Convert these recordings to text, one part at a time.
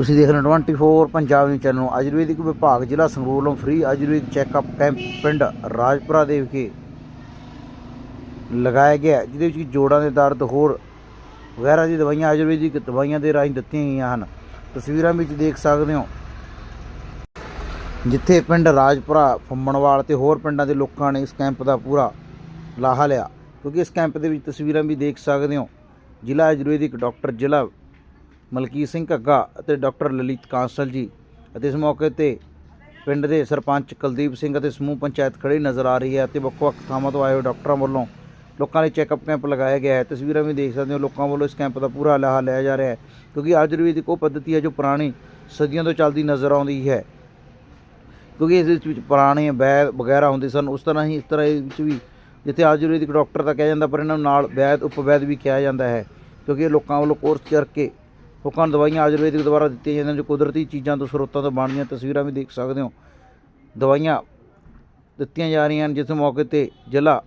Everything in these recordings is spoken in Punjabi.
ਤੁਸੀਂ ਦੇਖ ਰਹੇ ਹੋ 24 ਪੰਜਾਬ ਨਿਊਜ਼ ਚੈਨਲ ਨੂੰ। ਆਯੁਰਵੈਦਿਕ ਵਿਭਾਗ ਜ਼ਿਲ੍ਹਾ ਸੰਗਰੂਰ ਵੱਲੋਂ ਫ੍ਰੀ ਆਯੁਰਵੈਦਿਕ ਚੈੱਕਅਪ ਕੈਂਪ ਪਿੰਡ ਰਾਜਪੁਰਾ ਦੇ ਵਿਖੇ ਲਗਾਇਆ ਗਿਆ ਜਿਹਦੇ ਵਿੱਚ ਜੋੜਾਂ ਦੇ ਦਰਦ ਹੋਰ ਵਗੈਰਾ ਦੀ ਦਵਾਈਆਂ, ਆਯੁਰਵੈਦਿਕ ਦਵਾਈਆਂ ਦੇ ਰਾਹੀਂ ਦਿੱਤੀਆਂ ਗਈਆਂ ਹਨ। ਤਸਵੀਰਾਂ ਵਿੱਚ ਦੇਖ ਸਕਦੇ ਹੋ, ਜਿੱਥੇ ਪਿੰਡ ਰਾਜਪੁਰਾ ਫੰਮਣਵਾਲ ਤੇ ਹੋਰ ਪਿੰਡਾਂ ਦੇ ਲੋਕਾਂ ਨੇ ਇਸ ਕੈਂਪ ਦਾ ਪੂਰਾ ਲਾਹਾ ਲਿਆ। ਕਿਉਂਕਿ ਇਸ ਕੈਂਪ ਦੇ ਵਿੱਚ ਤਸਵੀਰਾਂ ਵੀ ਦੇਖ ਸਕਦੇ ਹੋ, ਜ਼ਿਲ੍ਹਾ ਆਯੁਰਵੈਦਿਕ ਡਾਕਟਰ ਜ਼ਿਲ੍ਹਾ ਮਲਕੀਤ ਸਿੰਘ ਘੱਗਾ ਅਤੇ ਡਾਕਟਰ ਲਲਿਤ ਕਾਂਸਲ ਜੀ ਅਤੇ ਇਸ ਮੌਕੇ ਤੇ ਪਿੰਡ ਦੇ ਸਰਪੰਚ ਕੁਲਦੀਪ ਸਿੰਘ ਅਤੇ ਸਮੂਹ ਪੰਚਾਇਤ ਖੜੀ ਨਜ਼ਰ ਆ ਰਹੀ ਹੈ ਅਤੇ ਵੱਖ-ਵੱਖ ਥਾਵਾਂ ਤੋਂ ਆਏ ਹੋਏ ਡਾਕਟਰਾਂ ਵੱਲੋਂ ਲੋਕਾਂ ਲਈ ਚੈੱਕਅਪ ਕੈਂਪ ਲਗਾਇਆ ਗਿਆ ਹੈ। ਤਸਵੀਰਾਂ ਵੀ ਦੇਖ ਸਕਦੇ ਹੋ, ਲੋਕਾਂ ਵੱਲੋਂ ਇਸ ਕੈਂਪ ਦਾ ਪੂਰਾ ਲਾਹਾ ਲਿਆ ਜਾ ਰਿਹਾ ਹੈ ਕਿਉਂਕਿ ਆਯੁਰਵੈਦਿਕ ਉਹ ਪੱਧਤੀ ਹੈ ਜੋ ਪੁਰਾਣੀ ਸਦੀਆਂ ਤੋਂ ਚੱਲਦੀ ਨਜ਼ਰ ਆਉਂਦੀ ਹੈ। ਕਿਉਂਕਿ ਇਸ ਵਿੱਚ ਪੁਰਾਣੇ ਵੈਦ ਵਗੈਰਾ ਹੁੰਦੇ ਸਨ, ਉਸ ਤਰ੍ਹਾਂ ਹੀ ਇਸ ਤਰ੍ਹਾਂ ਇਹ ਵਿੱਚ ਵੀ ਜਿੱਥੇ ਆਯੁਰਵੈਦਿਕ ਡਾਕਟਰ ਤਾਂ ਕਿਹਾ ਜਾਂਦਾ ਪਰ ਇਹਨਾਂ ਨੂੰ ਨਾਲ ਵੈਦ ਉਪਵੈਦ ਵੀ ਕਿਹਾ ਜਾਂਦਾ ਹੈ ਕਿਉਂਕਿ ਇਹ ਲੋਕਾਂ ਵੱਲੋਂ ਕੋਰਸ ਕਰਕੇ ਲੋਕਾਂ ਨੂੰ ਦਵਾਈਆਂ ਆਯੁਰਵੈਦਿਕ ਦੁਆਰਾ ਦਿੱਤੀਆਂ ਜਾਂਦੀਆਂ ਜੋ ਕੁਦਰਤੀ ਚੀਜ਼ਾਂ ਤੋਂ, ਸਰੋਤਾਂ ਤੋਂ ਬਣਦੀਆਂ ਤਸਵੀਰਾਂ ਵੀ ਦੇਖ ਸਕਦੇ ਹੋ। ਦਵਾਈਆਂ ਦਿੱਤੀਆਂ ਜਾ ਰਹੀਆਂ ਹਨ ਜਿਸ ਮੌਕੇ ਤੇ ਜ਼ਿਲ੍ਹਾ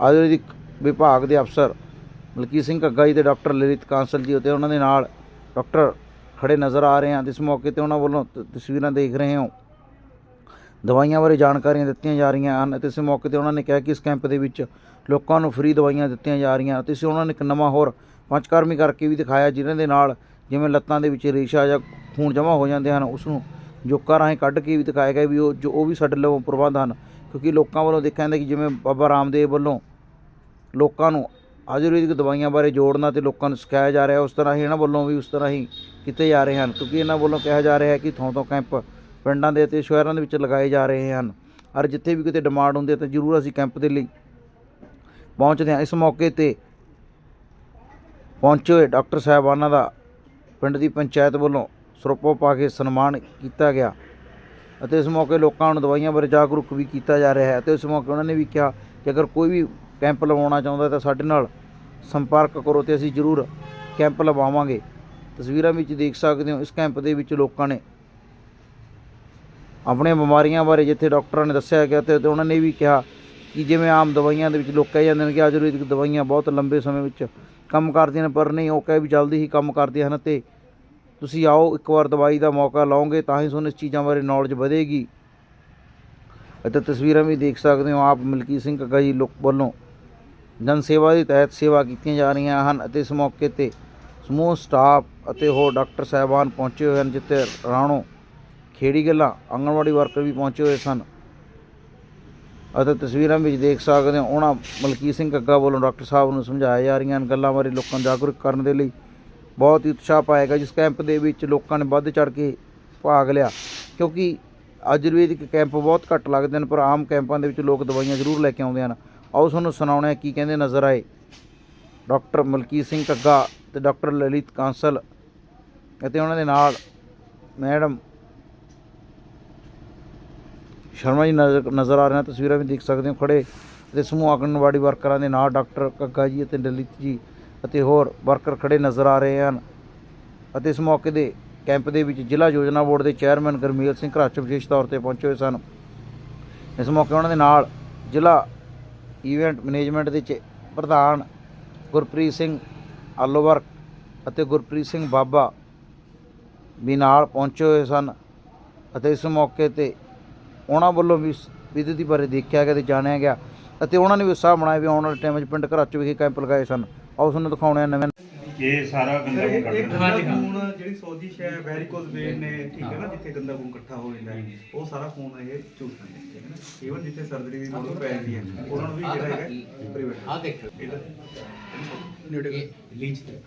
ਆਯੁਰਵੈਦਿਕ ਵਿਭਾਗ ਦੇ ਅਫਸਰ ਮਲਕੀਤ ਸਿੰਘ ਘੱਗਾ ਜੀ ਤੇ ਡਾਕਟਰ ਲਲਿਤ ਕਾਂਸਲ ਜੀ ਅਤੇ ਉਹਨਾਂ ਦੇ ਨਾਲ ਡਾਕਟਰ ਖੜੇ ਨਜ਼ਰ ਆ ਰਹੇ ਹਨ। ਇਸ ਮੌਕੇ ਤੇ ਉਹਨਾਂ ਵੱਲੋਂ ਤ- ਤਸਵੀਰਾਂ ਦੇਖ ਰਹੇ ਹੋ। ਦਵਾਈਆਂ ਬਾਰੇ ਜਾਣਕਾਰੀਆਂ ਦਿੱਤੀਆਂ ਜਾ ਰਹੀਆਂ ਹਨ ਅਤੇ ਇਸ ਮੌਕੇ ਤੇ ਉਹਨਾਂ ਨੇ ਕਿਹਾ ਕਿ ਇਸ ਕੈਂਪ ਦੇ ਵਿੱਚ ਲੋਕਾਂ ਨੂੰ ਫ੍ਰੀ ਦਵਾਈਆਂ ਦਿੱਤੀਆਂ ਜਾ ਰਹੀਆਂ ਅਤੇ ਇਸ ਉਹਨਾਂ ਨੇ ਇੱਕ ਨਵਾਂ ਹੋਰ ਪੰਚਕਰਮੀ ਕਰਕੇ ਵੀ ਦਿਖਾਇਆ ਜਿਨ੍ਹਾਂ ਦੇ ਨਾਲ ਜਿਵੇਂ ਲੱਤਾਂ ਦੇ ਵਿੱਚ ਰੇਸ਼ਾ ਜਾਂ ਖੂਨ ਜਮ੍ਹਾਂ ਹੋ ਜਾਂਦੇ ਹਨ, ਉਸ ਨੂੰ ਜੋਕਾਂ ਰਾਹੀਂ ਕੱਢ ਕੇ ਵੀ ਦਿਖਾਇਆ ਗਿਆ ਵੀ ਉਹ ਜੋ, ਉਹ ਵੀ ਸਾਡੇ ਲਈ ਪ੍ਰਬੰਧ ਹਨ। ਕਿਉਂਕਿ ਲੋਕਾਂ ਵੱਲੋਂ ਦੇਖਿਆ ਜਾਂਦਾ ਕਿ ਜਿਵੇਂ ਬਾਬਾ ਰਾਮਦੇਵ ਵੱਲੋਂ ਲੋਕਾਂ ਨੂੰ ਆਯੁਰਵੈਦਿਕ ਦਵਾਈਆਂ ਬਾਰੇ ਜੋੜਨਾ ਤੇ ਲੋਕਾਂ ਨੂੰ ਸਿਖਾਇਆ ਜਾ ਰਿਹਾ, ਉਸ ਤਰ੍ਹਾਂ ਹੀ ਇਹਨਾਂ ਵੱਲੋਂ ਵੀ ਉਸ ਤਰ੍ਹਾਂ ਹੀ ਕੀਤੇ ਜਾ ਰਹੇ ਹਨ। ਕਿਉਂਕਿ ਇਹਨਾਂ ਵੱਲੋਂ ਕਿਹਾ ਜਾ ਰਿਹਾ ਹੈ ਕਿ ਥੋਂ ਤੋਂ ਕੈਂਪ ਪਿੰਡਾਂ ਦੇ ਅਤੇ ਸ਼ਹਿਰਾਂ ਦੇ ਵਿੱਚ ਲਗਾਏ ਜਾ ਰਹੇ ਹਨ। ਔਰ ਜਿੱਥੇ ਵੀ ਕਿਤੇ ਡਿਮਾਂਡ ਹੁੰਦੀ ਹੈ ਤਾਂ ਜ਼ਰੂਰ ਅਸੀਂ ਕੈਂਪ ਦੇ ਲਈ ਪਹੁੰਚਦੇ ਹਾਂ। ਇਸ ਮੌਕੇ ਤੇ ਪਹੁੰਚੇ ਹੋਏ ਡਾਕਟਰ ਸਾਹਿਬਾਨਾਂ ਦਾ ਪਿੰਡ ਦੀ ਪੰਚਾਇਤ ਵੱਲੋਂ ਸਰੋਪੋ ਪਾ ਕੇ ਸਨਮਾਨ ਕੀਤਾ ਗਿਆ ਅਤੇ ਇਸ ਮੌਕੇ ਲੋਕਾਂ ਨੂੰ ਦਵਾਈਆਂ ਬਾਰੇ ਜਾਗਰੂਕ ਵੀ ਕੀਤਾ ਜਾ ਰਿਹਾ ਹੈ ਤੇ ਇਸ ਮੌਕੇ ਉਹਨਾਂ ਨੇ ਵੀ ਕਿਹਾ ਕਿ ਅਗਰ ਕੋਈ ਵੀ ਕੈਂਪ ਲਵਾਉਣਾ ਚਾਹੁੰਦਾ ਤਾਂ ਸਾਡੇ ਨਾਲ ਸੰਪਰਕ ਕਰੋ ਤੇ ਅਸੀਂ ਜ਼ਰੂਰ ਕੈਂਪ ਲਵਾਵਾਂਗੇ। ਤਸਵੀਰਾਂ ਵਿੱਚ ਦੇਖ ਸਕਦੇ ਹੋ, ਇਸ ਕੈਂਪ ਦੇ ਵਿੱਚ ਲੋਕਾਂ ਨੇ ਆਪਣੀਆਂ ਬਿਮਾਰੀਆਂ ਬਾਰੇ ਜਿੱਥੇ ਡਾਕਟਰਾਂ ਨੇ ਦੱਸਿਆ ਗਿਆ ਤੇ ਤੇ ਉਹਨਾਂ ਨੇ ਵੀ ਕਿਹਾ ਕਿ ਜਿਵੇਂ ਆਮ ਦਵਾਈਆਂ ਦੇ ਵਿੱਚ ਲੋਕ ਕਹਿ ਜਾਂਦੇ ਨੇ ਕਿ ਆਯੁਰਵੈਦਿਕ ਦਵਾਈਆਂ ਬਹੁਤ ਲੰਬੇ ਸਮੇਂ ਵਿੱਚ ਕੰਮ ਕਰਦੀਆਂ ਨੇ, ਪਰ ਨਹੀਂ, ਉਹ ਕਹਿ ਵੀ ਜਲਦੀ ਹੀ ਕੰਮ ਕਰਦੀਆਂ ਹਨ ਤੇ ਤੁਸੀਂ ਆਓ, ਇੱਕ ਵਾਰ ਦਵਾਈ ਦਾ ਮੌਕਾ ਲਓਗੇ ਤਾਂ ਹੀ ਤੁਹਾਨੂੰ ਇਸ ਚੀਜ਼ਾਂ ਬਾਰੇ ਨੌਲੇਜ ਵਧੇਗੀ। ਅਤੇ ਤਸਵੀਰਾਂ ਵੀ ਦੇਖ ਸਕਦੇ ਹੋ ਆਪ ਮਲਕੀ ਸਿੰਘ ਕੱਗਾ ਜੀ ਲੋਕ ਵੱਲੋਂ। ਜਨ ਸੇਵਾ ਦੇ ਤਹਿਤ ਸੇਵਾ ਕੀਤੀਆਂ ਜਾ ਰਹੀਆਂ ਹਨ ਅਤੇ ਇਸ ਮੌਕੇ ਤੇ ਸਮੂਹ ਸਟਾਫ ਅਤੇ ਹੋਰ ਡਾਕਟਰ ਸਾਹਿਬਾਨ ਪਹੁੰਚੇ ਹੋਏ ਹਨ, ਜਿੱਥੇ ਰਾਣੋ ਖੇੜੀ ਗੱਲਾਂ, ਆਂਗਣਵਾੜੀ ਵਰਕਰ ਵੀ ਪਹੁੰਚੇ ਹੋਏ ਸਨ। ਅਤੇ ਤਸਵੀਰਾਂ ਵਿੱਚ ਦੇਖ ਸਕਦੇ ਹੋ, ਉਹਨਾਂ ਮਲਕੀਤ ਸਿੰਘ ਕੱਗਾ ਵੱਲੋਂ ਡਾਕਟਰ ਸਾਹਿਬ ਨੂੰ ਸਮਝਾਇਆ ਜਾ ਰਹੀਆਂ ਹਨ ਗੱਲਾਂ ਬਾਰੇ ਲੋਕਾਂ ਨੂੰ ਜਾਗਰੂਕ ਕਰਨ ਦੇ ਲਈ। ਬਹੁਤ ਹੀ ਉਤਸ਼ਾਹ ਪਾਏਗਾ ਜਿਸ ਕੈਂਪ ਦੇ ਵਿੱਚ ਲੋਕਾਂ ਨੇ ਵੱਧ ਚੜ ਕੇ ਭਾਗ ਲਿਆ। ਕਿਉਂਕਿ ਆਯੁਰਵੈਦਿਕ ਕੈਂਪ ਬਹੁਤ ਘੱਟ ਲੱਗਦੇ ਨੇ ਪਰ ਆਮ ਕੈਂਪਾਂ ਦੇ ਵਿੱਚ ਲੋਕ ਦਵਾਈਆਂ ਜ਼ਰੂਰ ਲੈ ਕੇ ਆਉਂਦੇ ਹਨ। ਆਓ ਤੁਹਾਨੂੰ ਸੁਣਾਉਣਾ ਕੀ ਕਹਿੰਦੇ ਨਜ਼ਰ ਆਏ। ਡਾਕਟਰ ਮਲਕੀਤ ਸਿੰਘ ਕੱਗਾ ਤੇ ਡਾਕਟਰ ਲਲਿਤ ਕਾਂਸਲ ਅਤੇ ਉਹਨਾਂ ਦੇ ਨਾਲ ਮੈਡਮ ਸ਼ਰਮਾ ਜੀ ਨਜ਼ਰ ਨਜ਼ਰ ਆ ਰਹੇ ਹਨ ਤਸਵੀਰਾਂ ਵੀ ਦੇਖ ਸਕਦੇ ਹੋ, ਖੜੇ। ਤੇ ਸਮੂਹ ਆਂਗਣਵਾੜੀ ਵਰਕਰਾਂ ਦੇ ਨਾਲ ਡਾਕਟਰ ਕੱਗਾ ਜੀ ਅਤੇ ਲਲਿਤ ਜੀ ਅਤੇ ਹੋਰ ਵਰਕਰ ਖੜੇ ਨਜ਼ਰ ਆ ਰਹੇ ਹਨ। ਅਤੇ ਇਸ ਮੌਕੇ ਦੇ ਕੈਂਪ ਦੇ ਵਿੱਚ ਜ਼ਿਲ੍ਹਾ ਯੋਜਨਾ ਬੋਰਡ ਦੇ ਚੇਅਰਮੈਨ ਗੁਰਮੇਲ ਸਿੰਘ ਘਰਾਚ ਵਿਸ਼ੇਸ਼ ਤੌਰ ਤੇ ਪਹੁੰਚੇ ਹੋਏ ਸਨ। ਇਸ ਮੌਕੇ ਉਹਨਾਂ ਦੇ ਨਾਲ ਜ਼ਿਲ੍ਹਾ ਇਵੈਂਟ ਮੈਨੇਜਮੈਂਟ ਦੇ ਚ- ਪ੍ਰਧਾਨ ਗੁਰਪ੍ਰੀਤ ਸਿੰਘ ਆਲੋਵਰ ਅਤੇ ਗੁਰਪ੍ਰੀਤ ਸਿੰਘ ਬਾਬਾ ਵੀ ਨਾਲ ਪਹੁੰਚੇ ਹੋਏ ਸਨ। ਅਤੇ ਇਸ ਮੌਕੇ ਤੇ ਉਹਨਾਂ ਵੱਲੋਂ ਵੀ ਵਿਧੀ ਬਾਰੇ ਦੇਖਿਆ ਗਿਆ ਤੇ ਜਾਣਿਆ ਗਿਆ ਅਤੇ ਉਹਨਾਂ ਨੇ ਵੀ ਉਤਸ਼ਾਹ ਬਣਾਇਆ ਵੀ ਆਉਣ ਵਾਲੇ ਟਾਈਮ ਵਿੱਚ ਪਿੰਡ ਘਰਾਚ ਵਿਖੇ ਕੈਂਪ ਲਗਾਏ ਸਨ। ਆਓ ਤੁਹਾਨੂੰ ਦਿਖਾਉਣੇ ਆ ਨਵੇਂ ਇਹ ਸਾਰਾ ਗੰਦਾ ਖੂਨ ਕੱਢਣਾ ਖੂਨ ਜਿਹੜੀ ਸੋਜਿਸ਼ ਹੈ ਵੈਰੀਕੋਜ਼ ਵੇਨ ਨੇ ਠੀਕ ਹੈ ਨਾ ਜਿੱਥੇ ਗੰਦਾ ਖੂਨ ਇਕੱਠਾ ਹੋ ਜਾਂਦਾ ਹੈ ਉਹ ਸਾਰਾ ਖੂਨ ਇਹ ਚੂਸ ਲੈਂਦੇ ਠੀਕ ਹੈ ਨਾ। ਈਵਨ ਜਿੱਥੇ ਸਰਜਰੀ ਦੀ ਲੋੜ ਪੈ ਜਾਂਦੀ ਹੈ ਉਹਨਾਂ ਨੂੰ ਵੀ ਜਿਹੜਾ ਹੈਗਾ ਪ੍ਰੀਵੈਂਟ ਆ ਦੇਖੋ। ਲੀਚ ਤੇ।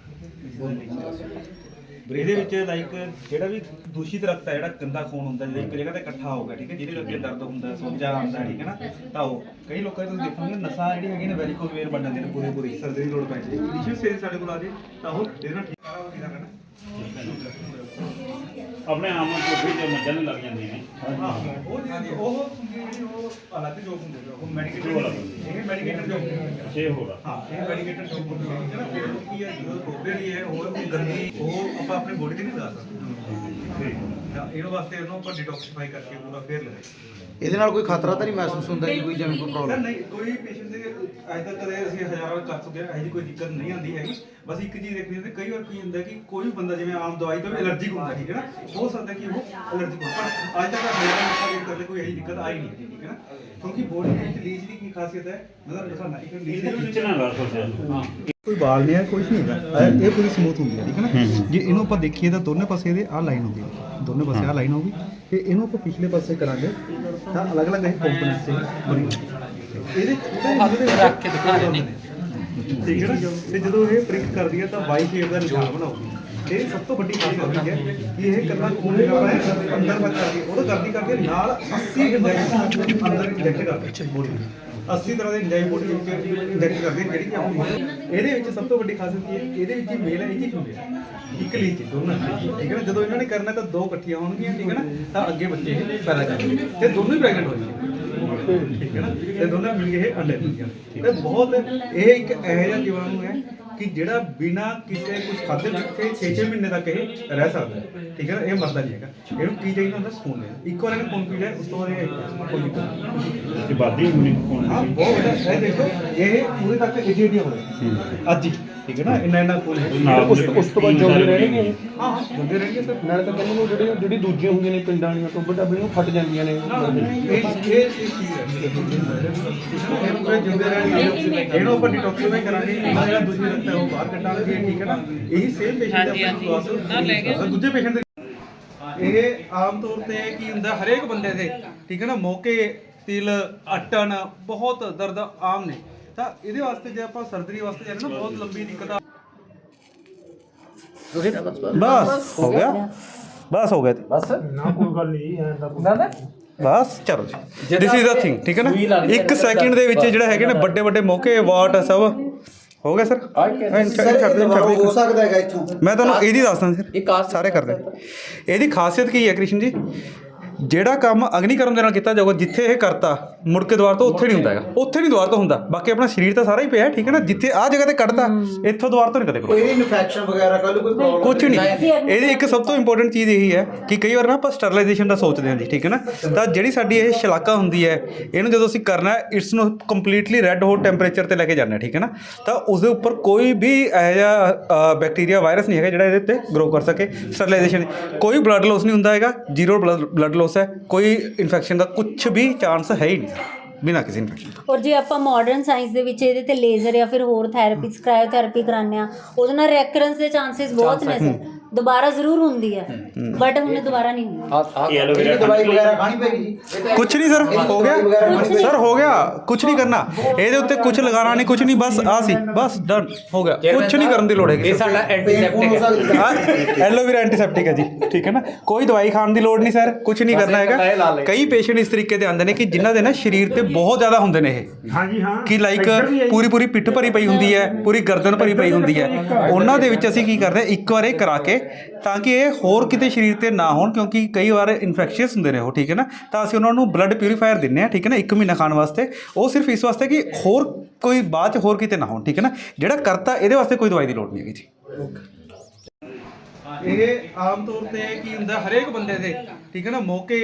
ਇਹਦੇ ਵਿੱਚ ਲਾਈਕ ਜਿਹੜਾ ਵੀ ਦੂਸ਼ਿਤ ਰਕਤ ਹੈ ਜਿਹੜਾ ਗੰਦਾ ਖੂਨ ਹੁੰਦਾ ਜਿਹੜਾ ਇੱਕ ਜਗ੍ਹਾ ਤੇ ਇਕੱਠਾ ਹੋ ਗਿਆ ਠੀਕ ਹੈ ਜਿਹਦੇ ਅੱਗੇ ਦਰਦ ਹੁੰਦਾ ਸੋਜਾ ਆਉਂਦਾ ਠੀਕ ਹੈ ਨਾ ਤਾਂ ਉਹ। ਕਈ ਲੋਕਾਂ ਦੇ ਤੁਸੀਂ ਦੇਖੋਗੇ ਨਸਾਂ ਜਿਹੜੀ ਹੈਗੀ ਨੇ ਵੈਰੀਕੋਜ਼ ਵੇਨ ਬਣ ਜਾਂਦੇ ਨੇ ਪੂਰੀ ਪੂਰੀ ਸਰਜਰੀ ਦੀ ਲੋੜ ਪੈ ਜਾਂਦੀ ਹੈ। ਇਨੀਸ਼ੀਅਲ ਸਟੇਜ ਸਾਡੇ ਕੋਲ ਆ ਜੇ ਤਾਂ ਉਹ ਇਹਦੇ ਨਾਲ ਠੀਕ ਠੀਕ ਕਰਨਾ ਆਪਣੇ ਆਮ ਕੋਠੀ ਤੇ ਮੱਝਾਂ ਨੂੰ ਲੱਗ ਜਾਂਦੀਆਂ ਨੇ। ਹਾਂ। ਉਹ ਜਿਹੜੀ ਉਹ ਹੁੰਦੀ ਹੈ ਜਿਹੜੀ ਉਹ ਅਲੱਗ ਜੋਬ ਹੁੰਦੇ ਨੇ ਉਹ ਮੈਡੀਕੇਟਡ ਜੋ ਅਲੱਗ ਹੁੰਦੇ ਇਹ ਮੈਡੀਕੇਟਡ ਜੋਬ ਹੁੰਦੇ ਨੇ ਛੇ ਹੋਗਾ ਹਾਂ ਇਹ ਮੈਡੀਕੇਟਡ ਜੋਬ ਹੁੰਦੀ ਹੈ। ਜਿਹੜਾ ਫਿਰ ਕੀ ਹੈ ਜਦੋਂ ਟੋਬੇ ਦੀ ਹੈ ਉਹ ਕੋਈ ਗੰਦੀ ਉਹ ਆਪਾਂ ਆਪਣੀ ਬੋਡੀ ਤੇ ਨਹੀਂ ਲਾ ਸਕਦੇ। ਤਾਂ ਇਹਦੇ ਵਾਸਤੇ ਇਹਨੂੰ ਆਪਾਂ ਡਿਟੌਕਸੀਫਾਈ ਕਰਕੇ ਪੂਰਾ ਫੇਰ ਲਗਾਈ ਇਹਦੇ ਨਾਲ ਕੋਈ ਖਤਰਾ ਤਾਂ ਨਹੀਂ ਮਹਿਸੂਸ ਹੁੰਦਾ ਜੀ ਕੋਈ ਜਿਵੇਂ ਕੋਈ ਪ੍ਰੋਬਲਮ ਨਹੀਂ ਕੋਈ ਪੇਸ਼ੈਂਟ ਅੱਜ ਤੱਕ ਕਦੇ ਅਸੀਂ ਹਜ਼ਾਰਾਂ ਵਾਰ ਕਰ ਚੁੱਕੇ ਹਾਂ ਇਹੋ ਜਿਹੀ ਕੋਈ ਦਿੱਕਤ ਨਹੀਂ ਆਉਂਦੀ ਹੈਗੀ। ਬਸ ਇੱਕ ਚੀਜ਼ ਦੇਖਣੀ ਹੁੰਦੀ ਕਈ ਵਾਰ ਕੀ ਹੁੰਦਾ ਕਿ ਕੋਈ ਵੀ ਬੰਦਾ ਜਿਵੇਂ ਆਮ ਦਵਾਈ ਤੋਂ ਐਲਰਜੀ ਹੁੰਦਾ ਠੀਕ ਹੈ ਨਾ ਹੋ ਸਕਦਾ ਕਿ ਉਹ ਐਲਰਜੀ ਹੁੰਦਾ ਪਰ ਅੱਜ ਤੱਕ ਹਜ਼ਾਰਾਂ ਲੋਕਾਂ ਦੇ ਕਰਦੇ ਕੋਈ ਇਹੋ ਜਿਹੀ ਦਿੱਕਤ ਆਈ ਨਹੀਂ ਹੈਗੀ, ਠੀਕ ਹੈ ਨਾ। ਕਿਉਂਕਿ ਬੋਡੀ ਦੇ ਵਿੱਚ ਲੀਚ ਦੀ ਕੀ ਖਾਸੀਅਤ ਹੈ? ਮਤਲਬ ਦਿਖਾਣਾ ਇੱਕ ਲੀਚ ਦੇ ਵਿੱਚ ਖਿੱਚਣਾ ਲਾ ਸੋਚਿਆ ਕੋਈ ਵਾਲ ਨਹੀਂ ਹੈ ਕੁਝ ਨਹੀਂ ਹੈਗਾ ਇਹ- ਪੂਰੀ ਸਮੂਥ ਹੁੰਦੀ ਹੈ ਠੀਕ ਹੈ ਨਾ। ਜੇ ਇਹਨੂੰ ਆਪਾਂ ਦੇਖੀਏ ਤਾਂ ਦੋਨੇ ਪਾਸੇ ਇਹਦੇ ਆਹ ਲਾਈਨ ਹੁੰਦੀ ਹੈ। ਦੋਨੇ ਪਾਸੇ ਆਹ ਲਾਈਨ ਹੋਊਗੀ। ਤੇ ਇਹਨੂੰ ਆਪਾਂ ਪਿਛਲੇ ਪਾਸੇ ਕਰਾਂਗੇ ਤਾਂ ਅਲੱਗ-ਅਲੱਗ ਇਹ ਕੰਪੋਨੈਂਟਸ ਤੇ ਬਣੀ ਹੋਈ ਇਹਦੇ ਇਹਦੇ ਰੱਖ ਕੇ ਦਿਖਾ ਰਹੇ ਨੇ। ਠੀਕ ਹੈ ਨਾ ਤੇ ਜਦੋਂ ਇਹ ਪ੍ਰਿੰਟ ਕਰਦੀ ਹੈ ਤਾਂ ਵਾਈ ਸ਼ੇਪ ਦਾ ਨਿਸ਼ਾਨ ਬਣਾਉਗੀ ਇਹ ਸਭ ਤੋਂ ਵੱਡੀ ਗੱਲ ਹੁੰਦੀ ਹੈ ਕਿ ਇਹ ਕੱਲਾ ਖੂਨ ਨਹੀਂ ਕਰਦਾ ਹੈ ਅੰਦਰ ਤੱਕ ਕਰਕੇ ਉਹ ਕਰਦੀ ਕਰਕੇ ਨਾਲ 80 ਇੰਜੈਕਸ਼ਨ ਅੰਦਰ ਇੰਜੈਕਟ ਕਰਦੇ ਬੋਡੀ 80 ਤਰ੍ਹਾਂ ਦੇ ਇੰਜਾਈਮ ਬੋਡੀ ਵਿੱਚ ਇੰਜੈਕਟ ਕਰਦੇ ਜਿਹੜੀ ਕਿ ਆਪਣੀ ਇਹਦੇ ਵਿੱਚ ਸਭ ਤੋਂ ਵੱਡੀ ਖਾਸੀਅਤ ਕੀ ਹੈ? ਇਹਦੇ ਵਿੱਚ ਹੀ ਮੇਲ ਹੈ ਇਹ ਜੀ ਫੀਮੇਲ ਇੱਕ ਲੀਚ, ਦੋਨਾਂ ਠੀਕ ਹੈ ਨਾ? ਜਦੋਂ ਇਹਨਾਂ ਨੇ ਕਰਨਾ ਤਾਂ ਦੋ ਇਕੱਠੀਆਂ ਹੋਣਗੀਆਂ, ਠੀਕ ਹੈ ਨਾ? ਤਾਂ ਅੱਗੇ ਬੱਚੇ ਇਹ ਪੈਦਾ ਕਰਨਗੇ। ਤੇ ਦੋਨੋਂ ਹੀ ਪ੍ਰੈਗਨੈਂਟ ਹੋਣਗੇ ਠੀਕ ਹੈ ਨਾ? ਤੇ ਦੋਨਾਂ ਮਿਲ ਕੇ ਇਹ ਅੰਡੇ ਦਿੰਦੀਆਂ ਤੇ ਬਹੁਤ ਇਹ ਇੱਕ ਇਹੋ ਜਿਹਾ ਜੀਵਾਣੂ ਹੈ ਕਿ ਜਿਹੜਾ ਬਿਨਾ ਕਿਸੇ ਕੁਝ ਖਾਦੇ ਜਿੱਥੇ 6-6 ਮਹੀਨੇ ਤੱਕ ਇਹ ਰਹਿ ਸਕਦਾ ਹੈ। ਠੀਕ ਹੈ ਨਾ? ਇਹ ਮਰਦਾ ਨਹੀਂ ਹੈਗਾ। ਇਹਨੂੰ ਕੀ ਚਾਹੀਦਾ ਹੁੰਦਾ? ਖੂਨ ਲੈਣਾ। ਇੱਕ ਵਾਰ ਇਹਨੇ ਖੂਨ ਪੀ ਲਿਆ ਉਸ ਤੋਂ ਬਾਅਦ ਇਹ ਕੋਈ ਦਿੱਕਤ ਨਹੀਂ ਤੇ ਬਾਦੀ ਹੁੰਦੀ ਕੋਣ ਹਾਂ ਬਹੁਤ ਵੱਡਾ ਇਹ ਦੇਖੋ ਇਹ ਪੂਰੇ ਤੱਕ ਏਡੀ ਏਡੀ ਹੋ। ਰਿਹਾ ਅੱਜ ਹੀ। ਠੀਕ ਹੈ ਨਾ? ਇੰਨਾ ਇੰਨਾ ਕੋਲ ਉਸ ਉਸ ਤੋਂ ਬਾਅਦ ਜਿਉਂਦੇ ਰਹਿਣਗੇ। ਹਾਂ ਹਾਂ। ਜੁੜੇ ਰਹਿਣਗੇ ਸਰ ਨਾਲੇ ਤਾਂ ਕਹਿੰਦੇ ਨੇ ਜਿਹੜੀ ਜਿਹੜੀ ਦੂਜੀਆਂ ਹੁੰਦੀਆਂ ਨੇ ਪਿੰਡਾਂ ਵਾਲੀਆਂ ਟੋਬੇ ਟਾਬੇ ਉਹ ਫਟ ਜਾਂਦੀਆਂ ਨੇ। ਇਹ ਇਹ ਇਹ ਚੀਜ਼ ਹੈ। ਇਹਨੂੰ ਕੋਈ ਜਿੰਦੇ ਰਹਿਣਗੇ। ਇਹਨੂੰ ਆਪਾਂ ਡਿਟੌਕਸੀਫਾਈ ਕਰਾਂਗੇ। ਜਿਹੜਾ ਦੂਜੀ ਹੈ ਉਹ ਬਾਹਰ ਕੱਢਾਂਗੇ ਠੀਕ ਹੈ ਨਾ? ਇਹੀ ਸੇਮ ਪੇਸ਼ੈਂਟ ਦੇ ਆਪਣੇ ਕੋਲ ਦੂਜੇ ਪੇਸ਼ੈਂਟ ਦੇ ਇਹ ਆਮ ਤੌਰ ਤੇ ਕੀ ਹੁੰਦਾ ਹਰੇਕ ਬੰਦੇ ਦੇ ਠੀਕ ਹੈ ਨਾ? ਮੌਕੇ ਤਿਲ ਅਟਣ ਬਹੁਤ ਦਰਦ ਆਮ ਨੇ। ਤਾਂ ਇਹਦੇ ਵਾਸਤੇ ਜੇ ਆਪਾਂ ਸਰਜਰੀ ਵਾਸਤੇ ਜਾਂਦੇ ਨਾ ਬਹੁਤ ਲੰਬੀ ਦਿੱਕਤ ਆ। ਬਸ ਹੋ ਗਿਆ। ਬਸ ਹੋ ਗਿਆ। ਜੀ। ਬਸ। ਨਾ ਕੋਈ ਗੱਲ ਨਹੀਂ ਐਂ ਤਾਂ ਬਸ ਚਲੋ ਜੀ। ਦਿਸ ਇਜ਼ ਅ ਥਿੰਗ ਠੀਕ ਹੈ ਨਾ? ਇੱਕ ਸੈਕਿੰਡ ਦੇ ਵਿੱਚ ਜਿਹੜਾ ਹੈਗੇ ਨੇ ਵੱਡੇ ਵੱਡੇ ਮੌਕੇ ਸਭ। ਹੋ ਗਿਆ ਸਰ? ਹੋ ਸਕਦਾ ਹੈਗਾ ਇੱਥੋਂ। ਮੈਂ ਤੁਹਾਨੂੰ ਇਹਦੀ ਦੱਸਦਾ ਸਰ। ਸਾਰੇ ਕਰਦੇ। ਇਹਦੀ ਖਾਸੀਅਤ ਕੀ ਹੈ ਕ੍ਰਿਸ਼ਨ ਜੀ? ਜਿਹੜਾ ਕੰਮ ਅਗਨੀਕਰਮ ਦੇ ਨਾਲ ਕੀਤਾ ਜਾਊਗਾ ਜਿੱਥੇ ਇਹ ਕਰਤਾ ਮੁੜ ਕੇ ਦੁਆਰ ਤੋਂ ਉੱਥੇ ਨਹੀਂ ਹੁੰਦਾ ਹੈਗਾ। ਉੱਥੇ ਨਹੀਂ। ਦੁਆਰ ਤੋਂ ਹੁੰਦਾ। ਬਾਕੀ ਆਪਣਾ ਸਰੀਰ ਤਾਂ ਸਾਰਾ ਹੀ ਪਿਆ ਹੈ, ਠੀਕ ਹੈ ਨਾ? ਜਿੱਥੇ ਆਹ ਜਗ੍ਹਾ ਤੇ ਕੱਢਤਾ ਇੱਥੋਂ ਦੁਆਰ ਤੋਂ ਨਹੀਂ ਕਦੇ ਕੋਈ ਇਨਫੈਕਸ਼ਨ ਵਗੈਰਾ ਕੱਲ ਕੋਈ ਪ੍ਰੋਬਲਮ ਕੁਝ ਨਹੀਂ। ਇਹਦੀ ਇੱਕ ਸਭ ਤੋਂ ਇੰਪੋਰਟੈਂਟ ਚੀਜ਼ ਇਹੀ ਹੈ ਕਿ ਕਈ ਵਾਰ ਨਾ ਆਪਾਂ ਸਟਰਲਾਈਜੇਸ਼ਨ ਦਾ ਸੋਚਦੇ ਹਾਂ ਜੀ ਠੀਕ ਹੈ ਨਾ? ਤਾਂ ਜਿਹੜੀ ਸਾਡੀ ਇਹ ਸ਼ਲਾਕਾ ਹੁੰਦੀ ਹੈ ਇਹਨੂੰ ਜਦੋਂ ਅਸੀਂ ਕਰਨਾ ਹੈ ਇਟਸ ਨੂੰ ਕੰਪਲੀਟਲੀ ਰੈੱਡ ਹੌਟ ਟੈਂਪਰੇਚਰ ਤੇ ਲੈ ਕੇ ਜਾਂਦੇ ਹਾਂ ਠੀਕ ਹੈ ਨਾ? ਤਾਂ ਉਸ ਦੇ ਉੱਪਰ ਕੋਈ ਵੀ ਇਹੋ ਜਿਹਾ ਬੈਕਟੀਰੀਆ ਵਾਇਰਸ ਨਹੀਂ ਹੈਗਾ ਜਿਹੜਾ ਇਹਦੇ ਉੱਤੇ ਗਰੋ ਕਰ ਸਕੇ। ਸਟਰਲਾਈਜੇਸ਼ਨ ਕੋਈ ਬਲੱਡ ਲਾਸ ਨਹੀਂ ਹੁੰਦਾ ਹੈਗਾ ਜ਼ੀਰੋ ਬਲੱਡ ਲਾਸ ਹੈ ਕੋਈ ਇਨਫੈਕਸ਼ਨ ਦਾ ਕੁਝ ਵੀ ਚਾਂਸ ਹੈ ਹੀ ਨਹੀਂ ਬਿਨਾਂ ਕਿਸੇ ਇਨਫੈਕਸ਼ਨ ਔਰ ਜੇ ਆਪਾਂ ਮਾਡਰਨ ਸਾਇੰਸ ਦੇ ਵਿੱਚ ਇਹਦੇ ਤੇ ਲੇਜ਼ਰ ਜਾਂ ਫਿਰ ਹੋਰ ਥੈਰੇਪੀਸ ਕ੍ਰਾਇਓਥੈਰੇਪੀ ਕਰਾਉਂਦੇ ਆ ਉਹਦੇ ਨਾਲ ਰੈਕਰੈਂਸ ਦੇ ਚਾਂਸਸ ਬਹੁਤ ਨੇ ਸਰ। ਦੁਬਾਰਾ ਜ਼ਰੂਰ ਹੁੰਦੀ ਹੈ ਬਟ ਹੁਣ ਦੁਬਾਰਾ ਨਹੀਂ ਹੁੰਦੀ। ਇਹ ਐਲੋਵੇਰਾ ਦਵਾਈ ਵਗੈਰਾ ਖਾਣੀ ਪੈਗੀ ਜੀ ਕੁਝ ਨਹੀਂ ਸਰ ਹੋ ਗਿਆ। ਸਰ ਹੋ ਗਿਆ। ਕੁਝ ਨਹੀਂ ਕਰਨਾ। ਇਹਦੇ ਉੱਤੇ ਕੁਝ ਲਗਾਉਣਾ ਨਹੀਂ ਕੁਝ ਨਹੀਂ ਬਸ ਆ ਸੀ। ਬਸ ਡਨ ਹੋ ਗਿਆ। ਕੁਝ ਨਹੀਂ ਕਰਨ ਦੀ ਲੋੜ ਹੈਗੀ ਇਹ ਸਾਡਾ ਐਂਟੀਸੈਪਟਿਕ ਹੈ। ਹਾਂ ਐਲੋਵੇਰਾ ਐਂਟੀਸੈਪਟਿਕ ਹੈ ਜੀ। ਠੀਕ ਹੈ ਨਾ? ਕੋਈ ਦਵਾਈ ਖਾਣ ਦੀ ਲੋੜ ਨਹੀਂ ਸਰ। ਕੁਝ ਨਹੀਂ ਕਰਨਾ ਹੈਗਾ। ਕਈ ਪੇਸ਼ੈਂਟ ਇਸ ਤਰੀਕੇ ਦੇ ਆਉਂਦੇ ਨੇ ਕਿ ਜਿਨ੍ਹਾਂ ਦੇ ਨਾ ਸਰੀਰ ਤੇ ਬਹੁਤ ਜ਼ਿਆਦਾ ਹੁੰਦੇ ਨੇ ਇਹ। ਹਾਂਜੀ ਹਾਂ। ਕਿ ਲਾਈਕ ਪੂਰੀ ਪੂਰੀ ਪਿੱਠ ਭਰੀ ਪਈ ਹੁੰਦੀ ਹੈ ਪੂਰੀ ਗਰਦਨ ਭਰੀ ਪਈ ਹੁੰਦੀ ਹੈ। ਉਹਨਾਂ ਦੇ ਵਿੱਚ ਅਸੀਂ ਕੀ ਕਰਦੇ ਹਾਂ? ਇੱਕ ਵਾਰ ਇਹ ਕਰਾ ਕੇ ਤਾਂ ਕਿ ਇਹ ਹੋਰ ਕਿਤੇ ਸਰੀਰ ਤੇ ਨਾ ਹੋਣ ਕਿਉਂਕਿ ਕਈ ਵਾਰ ਇਨਫੈਕਸ਼ੀਅਸ ਹੁੰਦੇ ਨੇ ਉਹ ਠੀਕ ਹੈ ਨਾ? ਤਾਂ ਅਸੀਂ ਉਹਨਾਂ ਨੂੰ ਬਲੱਡ ਪਿਊਰੀਫਾਇਰ ਦਿੰਨੇ ਆ ਠੀਕ ਹੈ ਨਾ ਇੱਕ ਮਹੀਨਾ ਖਾਣ ਵਾਸਤੇ। ਉਹ ਸਿਰਫ ਇਸ ਵਾਸਤੇ ਕਿ ਹੋਰ ਕੋਈ ਬਾਅਦ ਚ ਹੋਰ ਕਿਤੇ ਨਾ ਹੋਣ ਠੀਕ ਹੈ ਨਾ? ਜਿਹੜਾ ਕਰਤਾ ਇਹਦੇ ਵਾਸਤੇ ਕੋਈ ਦਵਾਈ ਦੀ ਲੋੜ ਨਹੀਂ ਹੈਗੀ ਜੀ। ਇਹ ਆਮ ਤੌਰ ਤੇ ਕੀ ਹੁੰਦਾ ਹਰੇਕ ਬੰਦੇ ਦੇ ਠੀਕ ਹੈ ਨਾ ਮੌਕੇ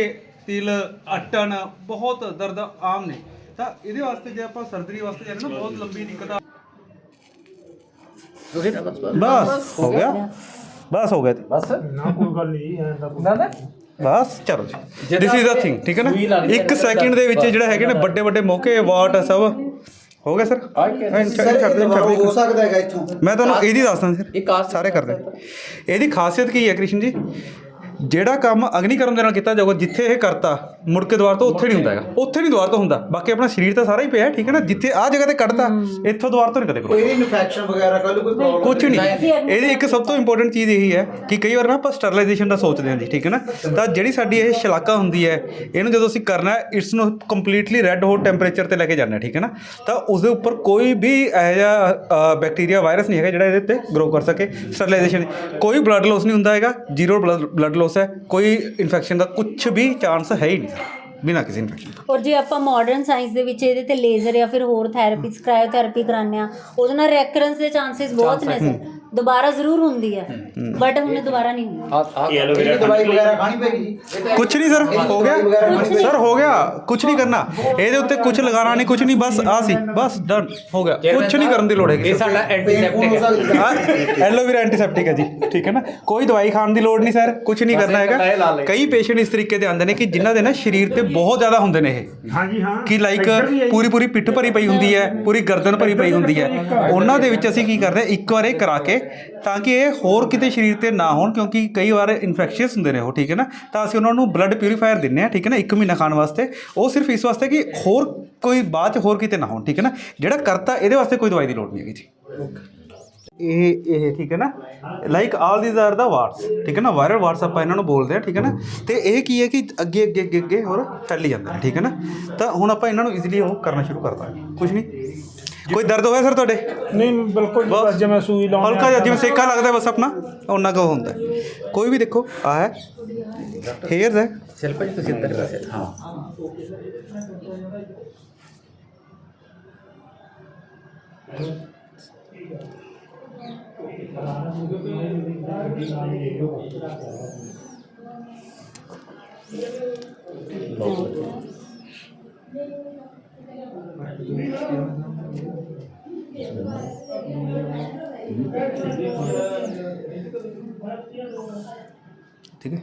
ਤਿਲ ਅਟਣ ਬਹੁਤ ਦਰਦ ਆਮ ਨੇ। ਤਾਂ ਇਹਦੇ ਵਾਸਤੇ ਜੇ ਆਪਾਂ ਸਰਜਰੀ ਵਾਸਤੇ ਜਾਂਦੇ ਨਾ ਬਹੁਤ ਲੰਬੀ ਦਿੱਕਤ ਆ। ਬਸ ਹੋ ਗਿਆ। ਬਸ ਹੋ ਗਿਆ ਜੀ। ਬਸ? ਨਾ ਕੋਈ ਗੱਲ ਨਹੀਂ ਐਂ ਤਾਂ ਬਸ ਚਲੋ ਜੀ। ਦਿਸ ਇਜ਼ ਅ ਥਿੰਗ ਠੀਕ ਹੈ ਨਾ? ਇੱਕ ਸੈਕਿੰਡ ਦੇ ਵਿੱਚ ਜਿਹੜਾ ਹੈਗੇ ਨੇ ਵੱਡੇ ਵੱਡੇ ਮੌਕੇ ਅਵਾਰਡ ਸਭ। ਹੋ ਗਿਆ ਸਰ ਹੋ ਸਕਦਾ ਹੈਗਾ ਇੱਥੋਂ। ਮੈਂ ਤੁਹਾਨੂੰ ਇਹਦੀ ਦੱਸਦਾ ਸਰ ਸਾਰੇ ਕਰਦੇ। ਇਹਦੀ ਖਾਸੀਅਤ ਕੀ ਹੈ ਕ੍ਰਿਸ਼ਨ ਜੀ? ਜਿਹੜਾ ਕੰਮ ਅਗਨੀਕਰਮ ਦੇ ਨਾਲ ਕੀਤਾ ਜਾਊਗਾ ਜਿੱਥੇ ਇਹ ਕਰਤਾ ਮੁੜ ਕੇ ਦੁਆਰ ਤੋਂ ਉੱਥੇ ਨਹੀਂ ਹੁੰਦਾ ਹੈਗਾ। ਉੱਥੇ ਨਹੀਂ ਦੁਆਰ ਤੋਂ ਹੁੰਦਾ। ਬਾਕੀ ਆਪਣਾ ਸਰੀਰ ਤਾਂ ਸਾਰਾ ਹੀ ਪਿਆ ਹੈ, ਠੀਕ ਹੈ ਨਾ? ਜਿੱਥੇ ਆਹ ਜਗ੍ਹਾ ਤੇ ਕੱਢਤਾ ਇੱਥੋਂ ਦੁਆਰ ਤੋਂ ਨਹੀਂ ਕਦੇ ਕਰੋ। ਕੋਈ ਇਨਫੈਕਸ਼ਨ ਵਗੈਰਾ ਕੱਲ ਕੋਈ ਪ੍ਰੋਬਲਮ ਕੁਝ ਨਹੀਂ। ਇਹਦੀ ਇੱਕ ਸਭ ਤੋਂ ਇੰਪੋਰਟੈਂਟ ਚੀਜ਼ ਇਹੀ ਹੈ ਕਿ ਕਈ ਵਾਰ ਨਾ ਆਪਾਂ ਸਟਰਲਾਈਜੇਸ਼ਨ ਦਾ ਸੋਚਦੇ ਹਾਂ ਜੀ ਠੀਕ ਹੈ ਨਾ? ਤਾਂ ਜਿਹੜੀ ਸਾਡੀ ਇਹ ਸ਼ਲਾਕਾ ਹੁੰਦੀ ਹੈ ਇਹਨੂੰ ਜਦੋਂ ਅਸੀਂ ਕਰਨਾ ਹੈ ਇਟਸ ਨੂੰ ਕੰਪਲੀਟਲੀ ਰੈੱਡ ਹੌਟ ਟੈਂਪਰੇਚਰ ਤੇ ਲੈ ਕੇ ਜਾਂਦੇ ਹਾਂ ਠੀਕ ਹੈ ਨਾ? ਤਾਂ ਉਸ ਦੇ ਉੱਪਰ ਕੋਈ ਵੀ ਇਹੋ ਜਿਹਾ ਬੈਕਟੀਰੀਆ ਵਾਇਰਸ ਨਹੀਂ ਹੈਗਾ ਜਿਹੜਾ ਇਹਦੇ ਉੱਤੇ ਗਰੋ ਕਰ ਸਕੇ। ਸਟਰਲਾਈਜੇਸ਼ਨ ਕੋਈ ਬਲੱਡ ਲਾਸ ਨਹੀਂ ਹੁੰਦਾ ਹੈਗਾ ਜ਼ੀਰੋ ਬਲੱਡ ਲਾਸ ਹੈ ਕੋਈ ਇਨਫੈਕਸ਼ਨ ਦਾ ਕੁਝ ਵੀ ਚਾਂਸ ਹੈ ਹੀ ਨਹੀਂ ਬਿਨਾਂ ਕਿਸੇ ਇਨਫੈਕਸ਼ਨ ਔਰ ਜੇ ਆਪਾਂ ਮਾਡਰਨ ਸਾਇੰਸ ਦੇ ਵਿੱਚ ਇਹਦੇ ਤੇ ਲੇਜ਼ਰ ਜਾਂ ਫਿਰ ਹੋਰ ਥੈਰੇਪੀਸ ਕ੍ਰਾਇਓਥੈਰੇਪੀ ਕਰਾਉਂਦੇ ਆ ਉਹਦੇ ਨਾਲ ਰੈਕਰੈਂਸ ਦੇ ਚਾਂਸਸ ਬਹੁਤ ਨੇ ਸਰ। ਦੁਬਾਰਾ ਜ਼ਰੂਰ ਹੁੰਦੀ ਹੈ ਬਟ ਹੁਣ ਦੁਬਾਰਾ ਨਹੀਂ ਹੁੰਦੀ। ਇਹ ਐਲੋਵੇਰਾ ਦਵਾਈ ਵਗੈਰਾ ਖਾਣੀ ਪੈਗੀ ਜੀ ਕੁਛ ਨਹੀਂ ਸਰ ਹੋ ਗਿਆ। ਸਰ ਹੋ ਗਿਆ। ਕੁਛ ਨਹੀਂ ਕਰਨਾ। ਇਹਦੇ ਉੱਤੇ ਕੁਛ ਲਗਾਉਣਾ ਨਹੀਂ ਕੁਛ ਨਹੀਂ ਬਸ ਆ ਸੀ। ਬਸ ਡਨ ਹੋ ਗਿਆ। ਕੁਛ ਨਹੀਂ ਕਰਨ ਦੀ ਲੋੜ ਹੈਗੀ ਇਹ ਸਾਡਾ ਐਂਟੀਸੈਪਟਿਕ ਹੈ। ਐਲੋਵੇਰਾ ਐਂਟੀਸੈਪਟਿਕ ਹੈ ਜੀ। ਠੀਕ ਹੈ ਨਾ? ਕੋਈ ਦਵਾਈ ਖਾਣ ਦੀ ਲੋੜ ਨਹੀਂ ਸਰ। ਕੁਝ ਨਹੀਂ ਕਰਨਾ ਹੈਗਾ। ਕਈ ਪੇਸ਼ੈਂਟ ਇਸ ਤਰੀਕੇ ਦੇ ਆਉਂਦੇ ਨੇ ਕਿ ਜਿਨ੍ਹਾਂ ਦੇ ਨਾ ਸਰੀਰ ਤੇ ਬਹੁਤ ਜ਼ਿਆਦਾ ਹੁੰਦੇ ਨੇ ਇਹ। ਹਾਂਜੀ ਹਾਂ। ਕਿ ਲਾਈਕ ਪੂਰੀ ਪੂਰੀ ਪਿੱਠ ਭਰੀ ਪਈ ਹੁੰਦੀ ਹੈ ਪੂਰੀ ਗਰਦਨ ਭਰੀ ਪਈ ਹੁੰਦੀ ਹੈ। ਉਹਨਾਂ ਦੇ ਵਿੱਚ ਅਸੀਂ ਕੀ ਕਰਦੇ ਹਾਂ ਇੱਕ ਵਾਰ ਇਹ ਕਰਾ ਕੇ ਤਾਂ ਕਿ ਇਹ ਹੋਰ ਕਿਤੇ ਸਰੀਰ ਤੇ ਨਾ ਹੋਣ, ਕਿਉਂਕਿ ਕਈ ਵਾਰ ਇਨਫੈਕਸ਼ੀਅਸ ਹੁੰਦੇ ਨੇ ਉਹ, ਠੀਕ ਹੈ ਨਾ? ਤਾਂ ਅਸੀਂ ਉਹਨਾਂ ਨੂੰ ਬਲੱਡ ਪਿਊਰੀਫਾਇਰ ਦਿੰਨੇ ਆ ਠੀਕ ਹੈ ਨਾ? ਇੱਕ ਮਹੀਨਾ ਖਾਣ ਵਾਸਤੇ। ਉਹ ਸਿਰਫ ਇਸ ਵਾਸਤੇ ਕਿ ਹੋਰ ਕੋਈ ਬਾਅਦ ਚ ਹੋਰ ਕਿਤੇ ਨਾ ਹੋਣ, ਠੀਕ ਹੈ ਨਾ? ਜਿਹੜਾ ਕਰਤਾ, ਇਹਦੇ ਵਾਸਤੇ ਕੋਈ ਦਵਾਈ ਦੀ ਲੋੜ ਨਹੀਂ ਹੈਗੀ ਜੀ। ਇਹ ਇਹ, ਠੀਕ ਹੈ ਨਾ? Like all these are the words ਠੀਕ ਹੈ ਨਾ? ਵਾਇਰਲ ਵਾਰਡਸ ਆਪਾਂ ਇਹਨਾਂ ਨੂੰ ਬੋਲਦੇ ਆ ਠੀਕ ਹੈ ਨਾ? ਤੇ ਇਹ ਕੀ ਹੈ ਕਿ ਅੱਗੇ ਅੱਗੇ ਅੱਗੇ ਅੱਗੇ ਹੋਰ ਫੈਲੀ ਜਾਂਦੇ ਨੇ ਠੀਕ ਹੈ ਨਾ? ਤਾਂ ਹੁਣ ਆਪਾਂ ਇਹਨਾਂ ਨੂੰ ਈਜ਼ੀਲੀ ਉਹ ਕਰਨਾ ਸ਼ੁਰੂ ਕਰ ਦਾਂਗੇ। ਕੁਝ ਨਹੀਂ? ਕੋਈ ਦਰਦ ਹੋਇਆ ਸਰ ਤੁਹਾਡੇ ਨਹੀਂ ਬਿਲਕੁਲ ਜੀ, ਬਸ ਜਿਵੇਂ ਸੂਈ ਲਾਉਣੀ ਹਲਕਾ ਜਿਹਾ ਜਿਵੇਂ ਸੇਕਾ ਲੱਗਦਾ ਬਸ ਆਪਣਾ ਉਹਨਾਂ ਕੋ ਹੁੰਦਾ ਹੈ। ਕੋਈ ਵੀ ਦੇਖੋ ਆ ਹੈ ਹੇਅਰਸ ਹੈ ਸ਼ਿਲਪਾ ਜੀ ਤੁਸੀਂ ਇੱਧਰ ਪਾਸੇ ਹਾਂ ਠੀਕ ਹੈ।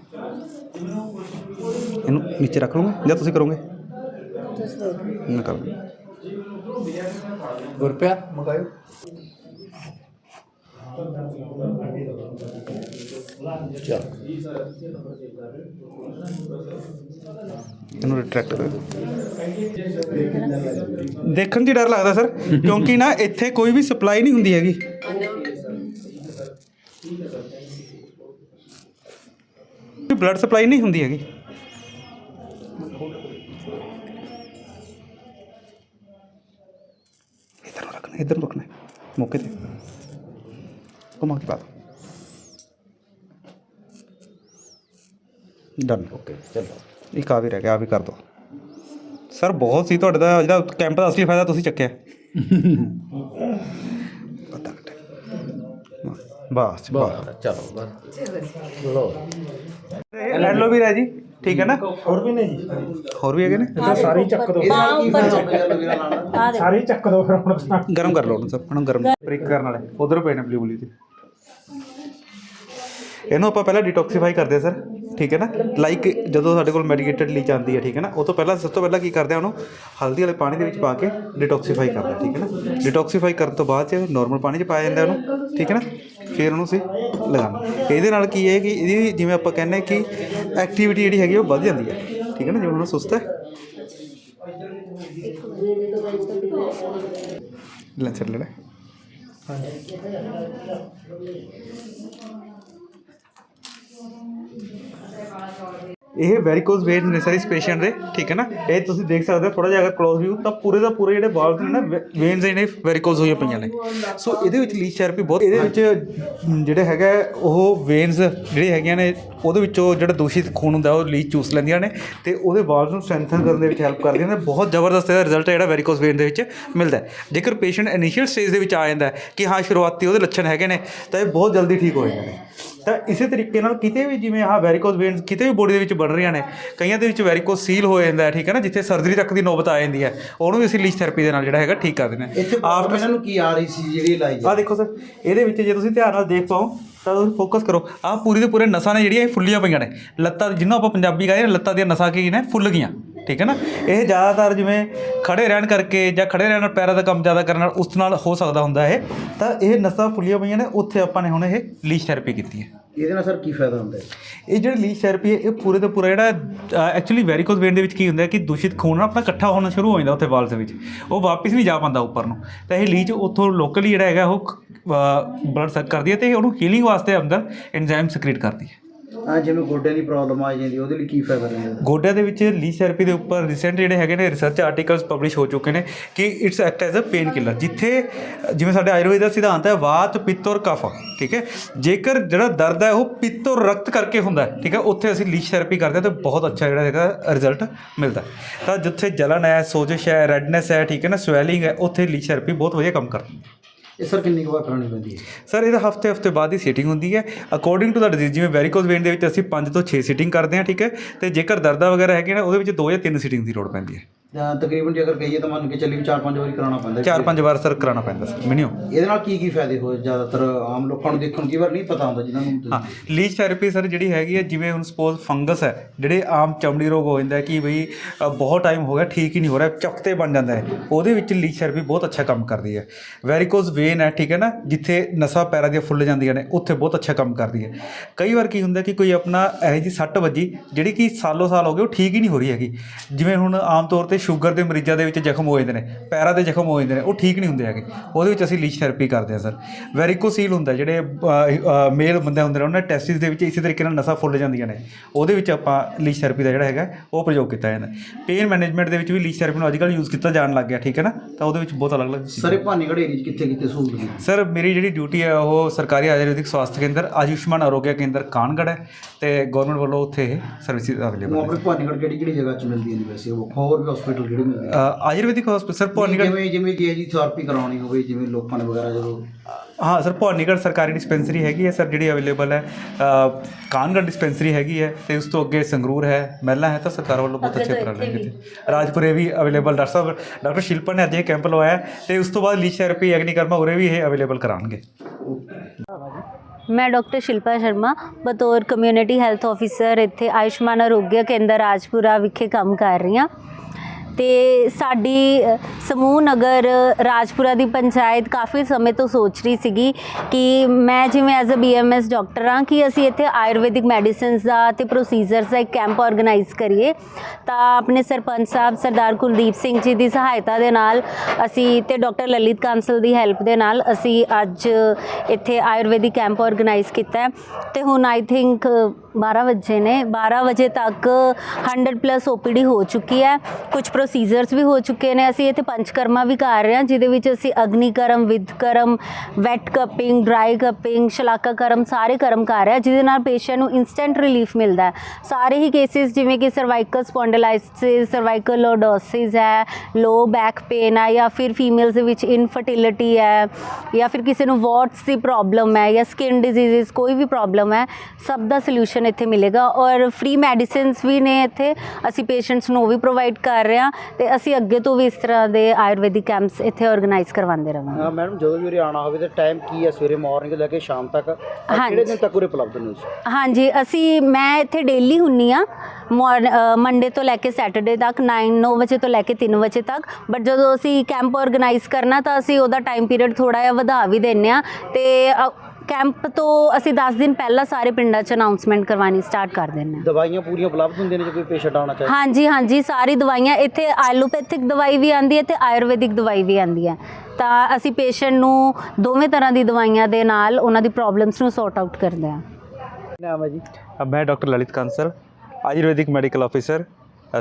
ਇਹਨੂੰ ਨੀਚੇ ਰੱਖ ਲਓਗੇ ਜਾਂ ਤੁਸੀਂ ਕਰੋਗੇ? ਮੈਂ ਕਰ। ਲੂੰਗਾ ਗੁਰਪਿਆ ਮਗਾਇਓ ਇਹਨੂੰ ਰਿਟਰੈਕਟ ਕਰੋ। ਦੇਖਣ 'ਚ ਡਰ ਲੱਗਦਾ ਸਰ, ਕਿਉਂਕਿ ਨਾ ਇੱਥੇ ਕੋਈ ਵੀ ਸਪਲਾਈ ਨਹੀਂ ਹੁੰਦੀ ਹੈਗੀ। ਬਲੱਡ ਸਪਲਾਈ ਨਹੀਂ ਹੁੰਦੀ ਹੈਗੀ? ਇੱਧਰ ਨੂੰ ਰੱਖਣਾ ਇੱਧਰ ਨੂੰ ਰੱਖਣਾ ਮੌਕੇ ਤੇ। ਘੁਮਾ ਕੇ ਪਾ ਦਿਓ ਡਨ ਓਕੇ ਚਲੋ। ਇੱਕ ਆ ਵੀ ਰਹਿ ਗਿਆ ਆ ਵੀ ਕਰ ਦਿਓ ਸਰ ਬਹੁਤ ਸੀ ਤੁਹਾਡੇ ਦਾ ਜਿਹੜਾ ਕੈਂਪ ਦਾ ਅਸਲੀ ਫਾਇਦਾ ਤੁਸੀਂ ਚੱਕਿਆ। ਬਸ ਬਸ। ਚਲੋ ਬਸ। ਲੋ ਐਲੋਵੀਰਾ ਜੀ ਠੀਕ ਹੈ ਨਾ? ਹੋਰ ਵੀ ਨਹੀਂ ਜੀ? ਹੋਰ ਵੀ ਹੈਗੇ ਨੇ? ਆਹ ਸਾਰੀ ਚੱਕ ਦੇ। ਸਾਰੀ ਚੱਕ ਦੋ ਫਿਰ ਹੁਣ ਗਰਮ ਕਰ ਲਓ ਉਹਨੂੰ ਸਰ ਉਹਨੂੰ ਗਰਮ। ਬ੍ਰੇਕ ਕਰਨ ਵਾਲੇ ਉਧਰ ਪਏ ਨੇ ਬਲੂ ਬਲੂ ਤੇ ਇਹਨੂੰ ਆਪਾਂ ਪਹਿਲਾਂ ਡਿਟੌਕਸੀਫਾਈ ਕਰਦੇ ਆ ਸਰ ਠੀਕ ਹੈ ਨਾ? ਲਾਈਕ ਜਦੋਂ ਸਾਡੇ ਕੋਲ ਮੈਡੀਕੇਟਡ ਲੀਚ ਆਉਂਦੀ ਹੈ ਠੀਕ ਹੈ ਨਾ? ਉਹ ਤੋਂ ਪਹਿਲਾਂ ਸਭ ਤੋਂ ਪਹਿਲਾਂ ਕੀ ਕਰਦੇ ਆ ਉਹਨੂੰ ਹਲਦੀ ਵਾਲੇ ਪਾਣੀ ਦੇ ਵਿੱਚ ਪਾ ਕੇ ਡਿਟੌਕਸੀਫਾਈ ਕਰਦੇ ਠੀਕ ਹੈ ਨਾ? ਡਿਟੌਕਸੀਫਾਈ ਕਰਨ ਤੋਂ ਬਾਅਦ ਚ ਨਾਰਮਲ ਪਾਣੀ 'ਚ ਪਾਇਆ ਜਾਂਦਾ ਉਹਨੂੰ ਠੀਕ ਹੈ ਨਾ? ਫਿਰ ਉਹਨੂੰ ਅਸੀਂ ਲਗਾਉਣਾ ਇਹਦੇ ਨਾਲ ਕੀ ਹੈ ਕਿ ਇਹਦੀ ਜਿਵੇਂ ਆਪਾਂ ਕਹਿੰਦੇ ਹਾਂ ਕਿ ਐਕਟੀਵਿਟੀ ਜਿਹੜੀ ਹੈਗੀ ਉਹ ਵੱਧ ਜਾਂਦੀ ਹੈ। ਠੀਕ ਹੈ ਨਾ, ਜਿਵੇਂ ਹੁਣ ਸੁਸਤ ਹੈ। ਲੈ ਚੱਲ ਲੈ। ਇਹ ਵੈਰੀਕੋਜ਼ ਵੇਨਸ ਨੇ ਸਰ ਇਸ ਪੇਸ਼ੈਂਟ ਦੇ, ਠੀਕ ਹੈ ਨਾ? ਇਹ ਤੁਸੀਂ ਦੇਖ ਸਕਦੇ ਹੋ ਥੋੜਾ ਜਿਹਾ ਅਗਰ ਕਲੋਜ਼ ਵਿਊ ਤਾਂ ਪੂਰੇ ਦਾ ਪੂਰੇ ਜਿਹੜੇ ਵਾਲਵ ਨੇ ਨਾ ਵੇਨਸ ਜਿਹੜੇ ਵੈਰੀਕੋਜ਼ ਹੋਈਆਂ ਪਈਆਂ ਨੇ। ਸੋ ਇਹਦੇ ਵਿੱਚ ਲੀਚ ਥੈਰੇਪੀ ਬਹੁਤ ਇਹਦੇ ਵਿੱਚ ਜਿਹੜੇ ਹੈਗਾ, ਉਹ ਵੇਨਸ ਜਿਹੜੇ ਹੈਗੀਆਂ ਨੇ, ਉਹਦੇ ਵਿੱਚੋਂ ਜਿਹੜਾ ਦੂਸ਼ਿਤ ਖੂਨ ਹੁੰਦਾ, ਉਹ ਲੀਚ ਚੂਸ ਲੈਂਦੀਆਂ ਨੇ ਤੇ ਉਹਦੇ ਵਾਲਵ ਨੂੰ ਸਟਰੈਂਥਨ ਕਰਨ ਦੇ ਵਿੱਚ ਹੈਲਪ ਕਰਦੀਆਂ ਨੇ। ਬਹੁਤ ਜ਼ਬਰਦਸਤ ਇਹਦਾ ਰਿਜ਼ਲਟ ਜਿਹੜਾ ਵੈਰੀਕੋਜ਼ ਵੇਨ ਦੇ ਵਿੱਚ ਮਿਲਦਾ ਹੈ। ਜੇਕਰ ਪੇਸ਼ੈਂਟ ਇਨੀਸ਼ੀਅਲ ਸਟੇਜ ਦੇ ਵਿੱਚ ਆ ਜਾਂਦਾ ਕਿ ਹਾਂ, ਸ਼ੁਰੂਆਤੀ ਉਹਦੇ ਲੱਛਣ ਹੈਗੇ ਨੇ, ਤਾਂ ਇਹ ਬਹੁਤ ਜਲਦੀ ਠੀਕ ਹੋ ਜਾਂਦੇ ਨੇ। ਤਾਂ ਇਸੇ ਤਰੀਕੇ ਨਾਲ ਕਿਤੇ ਵੀ ਜਿਵੇਂ ਆਹ ਵੈਰੀਕੋਜ਼ ਵੇਨਸ ਕਿਤੇ ਵੀ ਬੋਡੀ ਦੇ ਵਿੱਚ ਬਣ ਰਹੀਆਂ ਨੇ ਕਈਆਂ ਦੇ ਵਿੱਚ ਵੈਰੀਕੋਜ਼ ਸੀਲ ਹੋ ਜਾਂਦਾ ਹੈ ਠੀਕ ਹੈ ਨਾ ਜਿੱਥੇ ਸਰਜਰੀ ਤੱਕ ਦੀ ਨੌਬਤ ਆ ਜਾਂਦੀ ਹੈ ਉਹਨੂੰ ਵੀ ਅਸੀਂ ਲੀਚ ਥੈਰੇਪੀ ਦੇ ਨਾਲ ਜਿਹੜਾ ਹੈਗਾ ਠੀਕ ਕਰ ਦਿੰਦੇ ਹਾਂ। ਇੱਥੇ ਆਫਟਰ ਇਹਨਾਂ ਨੂੰ ਕੀ ਆ ਰਹੀ ਸੀ ਜਿਹੜੀ ਇਲਾਜ ਆ ਦੇਖੋ ਸਰ ਇਹਦੇ ਵਿੱਚ ਜੇ ਤੁਸੀਂ ਧਿਆਨ ਨਾਲ ਦੇਖ ਪਾਓ ਤਾਂ ਤੁਸੀਂ ਫੋਕਸ ਕਰੋ ਆਹ ਪੂਰੀ ਦੇ ਪੂਰੇ ਨਸਾਂ ਨੇ ਜਿਹੜੀਆਂ ਇਹ ਫੁੱਲੀਆਂ ਪਈਆਂ ਨੇ ਲੱਤਾਂ ਜਿਹਨੂੰ ਆਪਾਂ ਪੰਜਾਬੀ ਕਹਿੰਦੇ ਨੇ ਲੱਤਾਂ ਦੀਆਂ ਨਸਾਂ ਕੀ ਨੇ? ਫੁੱਲ ਗਈਆਂ। ਠੀਕ ਹੈ ਨਾ? ਇਹ ਜ਼ਿਆਦਾਤਰ ਜਿਵੇਂ ਖੜੇ ਰਹਿਣ ਕਰਕੇ ਜਾਂ ਖੜੇ ਰਹਿਣ ਨਾਲ ਪੈਰਾਂ ਦਾ ਕੰਮ ਜ਼ਿਆਦਾ ਕਰਨ ਨਾਲ ਉਸ ਨਾਲ ਹੋ ਸਕਦਾ ਹੁੰਦਾ ਇਹ। ਤਾਂ ਇਹ ਨਸਾਂ ਫੁੱਲੀਆਂ ਪਈਆਂ ਨੇ ਉੱਥੇ ਆਪਾਂ ਨੇ ਹੁਣ ਇਹ ਲੀਚ ਥੈਰੇਪੀ ਕੀਤੀ ਹੈ। ਇਹਦੇ ਨਾਲ ਸਰ ਕੀ ਫਾਇਦਾ ਹੁੰਦਾ ਹੈ? ਇਹ ਜਿਹੜੀ ਲੀਚ ਥੈਰੇਪੀ ਹੈ ਇਹ ਪੂਰੇ ਦਾ ਪੂਰਾ ਜਿਹੜਾ ਐਕਚੁਅਲੀ ਵੈਰੀਕੋਜ਼ ਵੇਨ ਦੇ ਵਿੱਚ ਕੀ ਹੁੰਦਾ ਹੈ ਕਿ ਦੂਸ਼ਿਤ ਖੂਨ ਨਾ ਆਪਣਾ ਇਕੱਠਾ ਹੋਣਾ ਸ਼ੁਰੂ ਹੋ ਜਾਂਦਾ ਉੱਥੇ ਵਾਲਸ ਦੇ ਵਿੱਚ। ਉਹ ਵਾਪਸ ਨਹੀਂ ਜਾ ਪਾਉਂਦਾ ਉੱਪਰ ਨੂੰ। ਤਾਂ ਇਹ ਲੀਚ ਉੱਥੋਂ ਲੋਕਲੀ ਜਿਹੜਾ ਹੈਗਾ ਉਹ ਬਲੱਡ ਸਕ ਕਰਦੀ ਹੈ ਤੇ ਉਹਨੂੰ ਹੀਲਿੰਗ ਵਾਸਤੇ ਅੰਦਰ ਐਂਜ਼ਾਈਮ ਸਕ੍ਰੀਟ ਕਰਦੀ ਹੈ। ਆ ਜਿਵੇਂ ਗੋਡਿਆਂ ਦੀ ਪ੍ਰੋਬਲਮ ਆ ਜਾਂਦੀ, ਉਹਦੇ ਲਈ ਕੀ ਫਾਇਦਾ ਰਹਿੰਦਾ? ਗੋਡਿਆਂ ਦੇ ਵਿੱਚ ਲੀਚ ਥੈਰੇਪੀ ਦੇ ਉੱਪਰ ਰੀਸੈਂਟ ਜਿਹੜੇ ਹੈਗੇ ਨੇ ਰਿਸਰਚ ਆਰਟੀਕਲਸ ਪਬਲਿਸ਼ ਹੋ ਚੁੱਕੇ ਨੇ ਕਿ it's act as a painkiller ਜਿੱਥੇ ਜਿਵੇਂ ਸਾਡੇ ਆਯੁਰਵੇਦ ਦਾ ਸਿਧਾਂਤ ਹੈ, ਵਾਤ, ਪਿੱਤ ਔਰ ਕਫ, ਠੀਕ ਹੈ? ਜੇਕਰ ਜਿਹੜਾ ਦਰਦ ਹੈ, ਉਹ ਪਿੱਤ ਔਰ ਰਕਤ ਕਰਕੇ ਹੁੰਦਾ ਹੈ, ਠੀਕ ਹੈ? ਉੱਥੇ ਅਸੀਂ ਲੀਚ ਥੈਰੇਪੀ ਕਰਦੇ ਹਾਂ ਤਾਂ ਬਹੁਤ ਅੱਛਾ ਜਿਹੜਾ ਹੈਗਾ ਰਿਜ਼ਲਟ ਮਿਲਦਾ ਤਾਂ ਜਿੱਥੇ ਜਲਨ ਹੈ, ਸੋਜਸ਼ ਹੈ ਰੈਡਨੈਸ ਹੈ, ਠੀਕ ਹੈ ਨਾ ਸਵੈਲਿੰਗ ਹੈ, ਉੱਥੇ ਲੀਚ ਥੈਰੇਪੀ ਬਹੁਤ ਵਧੀਆ ਕੰਮ ਕਰਦੀ ਹੈ। ਇਹ ਸਰ ਕਿੰਨੀ ਕੁ ਵਾਰ ਕਰਾਉਣੀ ਪੈਂਦੀ ਹੈ? ਸਰ, ਇਹਦਾ ਹਫ਼ਤੇ ਹਫ਼ਤੇ ਬਾਅਦ ਹੀ ਸੀਟਿੰਗ ਹੁੰਦੀ ਹੈ। ਅਕੋਰਡਿੰਗ ਟੂ ਦਾ ਡਿਜ਼ੀਜ਼ ਜਿਵੇਂ ਵੈਰੀਕੋਜ਼ ਵੇਨ ਦੇ ਵਿੱਚ ਅਸੀਂ 5 ਤੋਂ 6 ਸੀਟਿੰਗ ਕਰਦੇ ਹਾਂ, ਠੀਕ ਹੈ? ਤੇ ਜੇਕਰ ਦਰਦਾਂ ਵਗੈਰਾ ਹੈਗੇ ਨੇ, ਉਹਦੇ ਵਿੱਚ 2 ਜਾਂ 3 ਸੀਟਿੰਗ ਦੀ ਲੋੜ ਪੈਂਦੀ ਹੈ। ਜਾਂ ਤਕਰੀਬਨ ਜੇ ਅਗਰ ਕਹੀਏ ਤਾਂ ਮੰਨ ਕੇ ਚੱਲੀ ਵੀ ਚਾਰ ਪੰਜ ਵਾਰੀ ਕਰਾਉਣਾ ਪੈਂਦਾ। ਚਾਰ ਪੰਜ ਵਾਰ ਸਰ ਕਰਾਉਣਾ ਪੈਂਦਾ ਸਰ ਮਿਨੀਮਮ ਇਹਦੇ ਨਾਲ ਕੀ ਕੀ ਫਾਇਦੇ ਹੋਏ? ਜ਼ਿਆਦਾਤਰ ਆਮ ਲੋਕਾਂ ਨੂੰ ਦੇਖਣ ਨੂੰ ਕਈ ਵਾਰ ਨਹੀਂ ਪਤਾ ਹੁੰਦਾ ਜਿਨ੍ਹਾਂ ਨੂੰ ਹਾਂ ਲੀਚ ਥੈਰੇਪੀ ਸਰ ਜਿਹੜੀ ਹੈਗੀ ਹੈ ਜਿਵੇਂ ਹੁਣ ਸਪੋਜ਼ ਫੰਗਸ ਹੈ ਜਿਹੜੇ ਆਮ ਚਮੜੀ ਰੋਗ ਹੋ ਜਾਂਦਾ ਹੈ ਕਿ ਬਈ ਅ, ਬਹੁਤ ਟਾਈਮ ਹੋ ਗਿਆ ਠੀਕ ਹੀ ਨਹੀਂ ਹੋ ਰਿਹਾ ਚਕਤੇ ਬਣ ਜਾਂਦਾ ਹੈ। ਉਹਦੇ ਵਿੱਚ ਲੀਚ ਥੈਰੇਪੀ ਬਹੁਤ ਅੱਛਾ ਕੰਮ ਕਰਦੀ ਹੈ। ਵੈਰੀਕੋਜ਼ ਵੇਨ ਹੈ ਠੀਕ ਹੈ ਨਾ ਜਿੱਥੇ ਨਸਾਂ ਪੈਰਾਂ ਦੀਆਂ ਫੁੱਲ ਜਾਂਦੀਆਂ ਨੇ ਉੱਥੇ ਬਹੁਤ ਅੱਛਾ ਕੰਮ ਕਰਦੀ ਹੈ। ਕਈ ਵਾਰ ਕੀ ਹੁੰਦਾ ਕਿ ਕੋਈ ਆਪਣਾ ਇਹੋ ਜਿਹੀ ਸੱਟ ਵੱਜੀ ਜਿਹੜੀ ਕਿ ਸਾਲੋ ਸਾਲ ਹੋ ਗਏ ਉਹ ਠੀਕ ਹੀ ਨਹੀਂ ਹੋ ਰਹੀ ਹੈਗੀ। ਜਿਵੇਂ ਹੁਣ ਆਮ ਤੌਰ ਤੇ ਸ਼ੂਗਰ ਦੇ ਮਰੀਜ਼ਾਂ ਦੇ ਵਿੱਚ ਜ਼ਖਮ ਹੋ ਜਾਂਦੇ ਨੇ ਪੈਰਾਂ ਦੇ ਜ਼ਖਮ ਹੋ ਜਾਂਦੇ ਨੇ ਉਹ ਠੀਕ ਨਹੀਂ ਹੁੰਦੇ ਹੈਗੇ। ਉਹਦੇ ਵਿੱਚ ਅਸੀਂ ਲੀਚ ਥੈਰੇਪੀ ਕਰਦੇ ਹਾਂ ਸਰ ਵੈਰੀਕੋਸੀਲ ਹੁੰਦਾ ਜਿਹੜੇ ਮੇਲ ਬੰਦੇ ਹੁੰਦੇ ਨੇ ਉਹਨਾਂ ਟੈਸਟਿਸ ਦੇ ਵਿੱਚ ਇਸੇ ਤਰੀਕੇ ਨਾਲ ਨਸਾਂ ਫੁੱਲ ਜਾਂਦੀਆਂ ਨੇ। ਉਹਦੇ ਵਿੱਚ ਆਪਾਂ ਲੀਚ ਥੈਰੇਪੀ ਦਾ ਜਿਹੜਾ ਹੈਗਾ ਉਹ ਪ੍ਰਯੋਗ ਕੀਤਾ ਜਾਂਦਾ। ਪੇਨ ਮੈਨੇਜਮੈਂਟ ਦੇ ਵਿੱਚ ਵੀ ਲੀਚ ਥੈਰੇਪੀ ਨੂੰ ਅੱਜਕੱਲ੍ਹ ਯੂਜ਼ ਕੀਤਾ ਜਾਣ ਲੱਗ ਗਿਆ ਠੀਕ ਹੈ ਨਾ? ਤਾਂ ਉਹਦੇ ਵਿੱਚ ਬਹੁਤ ਅਲੱਗ-ਅਲੱਗ ਸਾਰੇ ਭਾਨੀਗੜ੍ਹ ਏਰੀਆ ਕਿੱਥੇ ਕਿੱਥੇ ਸਹੂਲਤ ਹੈ ਸਰ ਮੇਰੀ ਜਿਹੜੀ ਡਿਊਟੀ ਹੈ ਉਹ ਸਰਕਾਰੀ ਆਯੁਰਵੈਦਿਕ ਸਵਾਸਥ ਕੇਂਦਰ ਆਯੁਸ਼ਮਾਨ ਆਰੋਗਿਆ ਕੇਂਦਰ ਕਾਨਗੜ ਹੈ ਤੇ ਗਵਰਨਮੈਂਟ ਵੱਲੋਂ ਉੱਥੇ ਸਰਵਿਸਿਜ਼ ਅਵੇਲੇਬਲ ਆਪਣੇ ਭਾਨੀਗੜ੍ਹ ਕਿਹੜੀ ਕਿਹੜੀ ਜਗ੍ਹਾ 'ਚ ਮਿਲਦੀਆਂ ਨੇ ਵੈਸੇ? ਉਹ ਹੋਰ ਵੀ ਹਸਪੀਟਲ ਕਿਹੜੇ ਮਿਲਦੇ ਹੈ ਆਯੁਰਵੈਦਿਕ ਹਸਪਤਾਲ ਸਰ ਭਵਾਨੀਗੜ੍ਹ ਜਿਵੇਂ ਜਿਵੇਂ ਜੀ ਜੀ ਥੈਰੇਪੀ ਕਰਾਉਣੀ ਹੋਵੇ ਜਿਵੇਂ ਲੋਕਾਂ ਨੇ ਵਗੈਰਾ ਜਦੋਂ ਹਾਂ ਸਰ ਭਵਾਨੀਗੜ੍ਹ ਸਰਕਾਰੀ ਡਿਸਪੈਂਸਰੀ ਹੈਗੀ ਹੈ ਸਰ ਜਿਹੜੀ ਅਵੇਲੇਬਲ ਹੈ। ਅ, ਕਾਨਗੜ ਡਿਸਪੈਂਸਰੀ ਹੈਗੀ ਹੈ ਤੇ ਉਸ ਤੋਂ ਅੱਗੇ ਸੰਗਰੂਰ ਹੈ ਮਹਿਲਾ ਹੈ ਤਾਂ ਸਰਕਾਰ ਵੱਲੋਂ ਬਹੁਤ ਅੱਗੇ ਅੱਛੇ ਤੋਂ ਉਪਰਾਲੇ ਇੱਥੇ ਕੀਤੇ ਰਾਜਪੁਰੇ ਵੀ available doctor sahib doctor Shilpa ਨੇ ਅੱਜ ਇਹ ਕੈਂਪ ਲਵਾਇਆ ਹੈ ਤੇ ਉਸ ਤੋਂ ਬਾਅਦ ਲੀਚ ਥੈਰੇਪੀ ਐਗਨੀਕਰਮਾ ਉਰੇ ਵੀ ਇਹ ਅਵੇਲੇਬਲ ਕਰਾਉਣਗੇ। ਮੈਂ ਡਾਕਟਰ ਸ਼ਿਲਪਾ ਸ਼ਰਮਾ ਬਤੌਰ ਕਮਿਊਨਿਟੀ ਹੈਲਥ ਆਫੀਸਰ ਇੱਥੇ ਆਯੁਸ਼ਮਾਨ ਆਰੋਗਿਆ ਕੇਂਦਰ ਰਾਜਪੁਰਾ ਵਿਖੇ ਕੰਮ ਕਰ ਰਹੀ ਹਾਂ। ਤੇ ਸਾਡੀ ਸਮੂਹ ਨਗਰ ਰਾਜਪੁਰਾ ਦੀ ਪੰਚਾਇਤ ਕਾਫੀ ਸਮੇਂ ਤੋਂ ਸੋਚ ਰਹੀ ਸੀਗੀ ਕਿ ਮੈਂ ਜਿਵੇਂ ਐਜ਼ ਅ ਬੀਐਮਐਸ ਡਾਕਟਰ ਹਾਂ ਕਿ ਅਸੀਂ ਇੱਥੇ ਆਯੁਰਵੈਦਿਕ ਮੈਡੀਸਿਨਸ ਦਾ ਤੇ ਪ੍ਰੋਸੀਜਰਸ ਦਾ ਇੱਕ ਕੈਂਪ ਆਰਗੇਨਾਈਜ਼ ਕਰੀਏ। ਤਾਂ ਆਪਣੇ ਸਰਪੰਚ ਸਾਹਿਬ ਸਰਦਾਰ ਕੁਲਦੀਪ ਸਿੰਘ ਜੀ ਦੀ ਸਹਾਇਤਾ ਦੇ ਨਾਲ ਅਸੀਂ ਤੇ ਡਾਕਟਰ ਲਲਿਤ ਕਾਂਸਲ ਦੀ ਹੈਲਪ ਦੇ ਨਾਲ ਅਸੀਂ ਅੱਜ ਇੱਥੇ ਆਯੁਰਵੈਦਿਕ ਕੈਂਪ ਆਰਗੇਨਾਈਜ਼ ਕੀਤਾ ਹੈ। ਤੇ ਹੁਣ ਆਈ ਥਿੰਕ 12 ਵਜੇ ਨੇ 12 ਵਜੇ ਤੱਕ 100 ਪਲੱਸ ਓਪੀਡੀ ਹੋ ਚੁੱਕੀ ਹੈ। ਕੁਝ ਪ੍ਰੋਸੀਜਰਸ ਵੀ ਹੋ ਚੁੱਕੇ ਨੇ। ਅਸੀਂ ਇੱਥੇ ਪੰਚਕਰਮਾ ਵੀ ਕਰ ਰਹੇ ਹਾਂ, ਜਿਹਦੇ ਵਿੱਚ ਅਸੀਂ ਅਗਨੀਕਰਮ ਵਿਦਕਰਮ ਵੈਟ ਕਪਿੰਗ ਡਰਾਈ ਕਪਿੰਗ ਸ਼ਲਾਕਾ ਕਰਮ, ਸਾਰੇ ਕਰਮ ਕਰ ਰਹੇ ਹਾਂ, ਜਿਹਦੇ ਨਾਲ ਪੇਸ਼ੈਂਟ ਨੂੰ ਇਨਸਟੈਂਟ ਰਿਲੀਫ ਮਿਲਦਾ ਹੈ। ਸਾਰੇ ਹੀ ਕੇਸਿਸ ਜਿਵੇਂ ਕਿ ਸਰਵਾਈਕਲ ਸਪੌਂਡਲਾਈਸਿਸ ਸਰਵਾਈਕਲ ਲੋਡੋਸਿਸ ਹੈ ਲੋ ਬੈਕ ਪੇਨ ਹੈ ਜਾਂ ਫਿਰ ਫੀਮੇਲਸ ਦੇ ਵਿੱਚ ਇਨਫਰਟੀਲਿਟੀ ਹੈ ਜਾਂ ਫਿਰ ਕਿਸੇ ਨੂੰ ਵਾਟਸ ਦੀ ਪ੍ਰੋਬਲਮ ਹੈ ਜਾਂ ਸਕਿਨ ਡਿਜ਼ੀਜ਼ਸ ਕੋਈ ਵੀ ਪ੍ਰੋਬਲਮ ਹੈ, ਸਭ ਦਾ ਸੋਲੂਸ਼ਨ ਇੱਥੇ ਮਿਲੇਗਾ। ਔਰ ਫ੍ਰੀ ਮੈਡੀਸਿਨਸ ਵੀ ਨੇ ਇੱਥੇ। ਅਸੀਂ ਪੇਸ਼ੈਂਟਸ ਨੂੰ ਉਹ ਵੀ ਪ੍ਰੋਵਾਈਡ ਕਰ ਰਹੇ ਹਾਂ। ਤੇ ਅਸੀਂ ਅੱਗੇ ਤੋਂ ਵੀ ਇਸ ਤਰ੍ਹਾਂ ਦੇ ਆਯੁਰਵੈਦਿਕ ਕੈਂਪਸ ਇੱਥੇ ਆਰਗੇਨਾਈਜ਼ ਕਰਵਾਉਂਦੇ ਰਹਾਂਗੇ ਮੈਡਮ ਜਦੋਂ ਵੀ ਉਰੇ ਹੋਵੇ ਤਾਂ ਟਾਈਮ ਕੀ ਹੈ? ਸਵੇਰੇ ਮਾਰਨਿੰਗ ਤੋਂ ਲੈ ਕੇ ਸ਼ਾਮ ਤੱਕ? ਔਰ। ਕਿਹੜੇ ਦਿਨ ਤੱਕ ਉਰੇ ਉਪਲਬਧ ਨੇ? ਹਾਂਜੀ ਅਸੀਂ ਮੈਂ ਇੱਥੇ ਡੇਲੀ ਹੁੰਨੀ ਆ ਮੰਡੇ ਤੋਂ ਲੈ ਕੇ ਸੈਟਰਡੇ ਤੱਕ 9 9 ਵਜੇ ਤੋਂ ਲੈ ਕੇ 3 ਵਜੇ ਤੱਕ। ਬਟ ਜਦੋਂ ਅਸੀਂ ਕੈਂਪ ਆਰਗੇਨਾਈਜ਼ ਕਰਨਾ ਤਾਂ ਅਸੀਂ ਉਹਦਾ ਟਾਈਮ ਪੀਰੀਅਡ ਥੋੜਾ ਜਿਹਾ ਵਧਾ ਵੀ ਦਿੰਨੇ ਆ। ਤੇ ਕੈਂਪ ਤੋਂ ਅਸੀਂ 10 ਦਿਨ ਪਹਿਲਾਂ ਸਾਰੇ ਪਿੰਡਾਂ 'ਚ ਅਨਾਉਂਸਮੈਂਟ ਕਰਵਾਉਣੀ ਸਟਾਰਟ ਕਰ ਦਿੰਨੇ ਆ ਦਵਾਈਆਂ ਪੂਰੀਆਂ ਉਪਲਬਧ ਹੁੰਦੀਆਂ ਨੇ ਜੇ ਕੋਈ ਪੇਸ਼ੈਂਟ ਆਉਣਾ ਚਾਹੇ? ਹਾਂਜੀ ਹਾਂਜੀ ਸਾਰੀ ਦਵਾਈਆਂ ਇੱਥੇ ਐਲੋਪੈਥਿਕ ਦਵਾਈ ਵੀ ਆਂਦੀ ਹੈ ਤੇ ਆਯੁਰਵੈਦਿਕ ਦਵਾਈ ਵੀ ਆਂਦੀ ਹੈ। ਤਾਂ ਅਸੀਂ ਪੇਸ਼ੈਂਟ ਨੂੰ ਦੋਵੇਂ ਤਰ੍ਹਾਂ ਦੀ ਦਵਾਈਆਂ ਦੇ ਨਾਲ ਉਹਨਾਂ ਦੀ ਪ੍ਰੋਬਲਮਸ ਨੂੰ ਸੌਰਟ ਆਊਟ ਕਰਦੇ ਹਾਂ। ਨਾਮ ਹੈ ਜੀ? ਮੈਂ doctor Lalit Kansal ayurvedic medical officer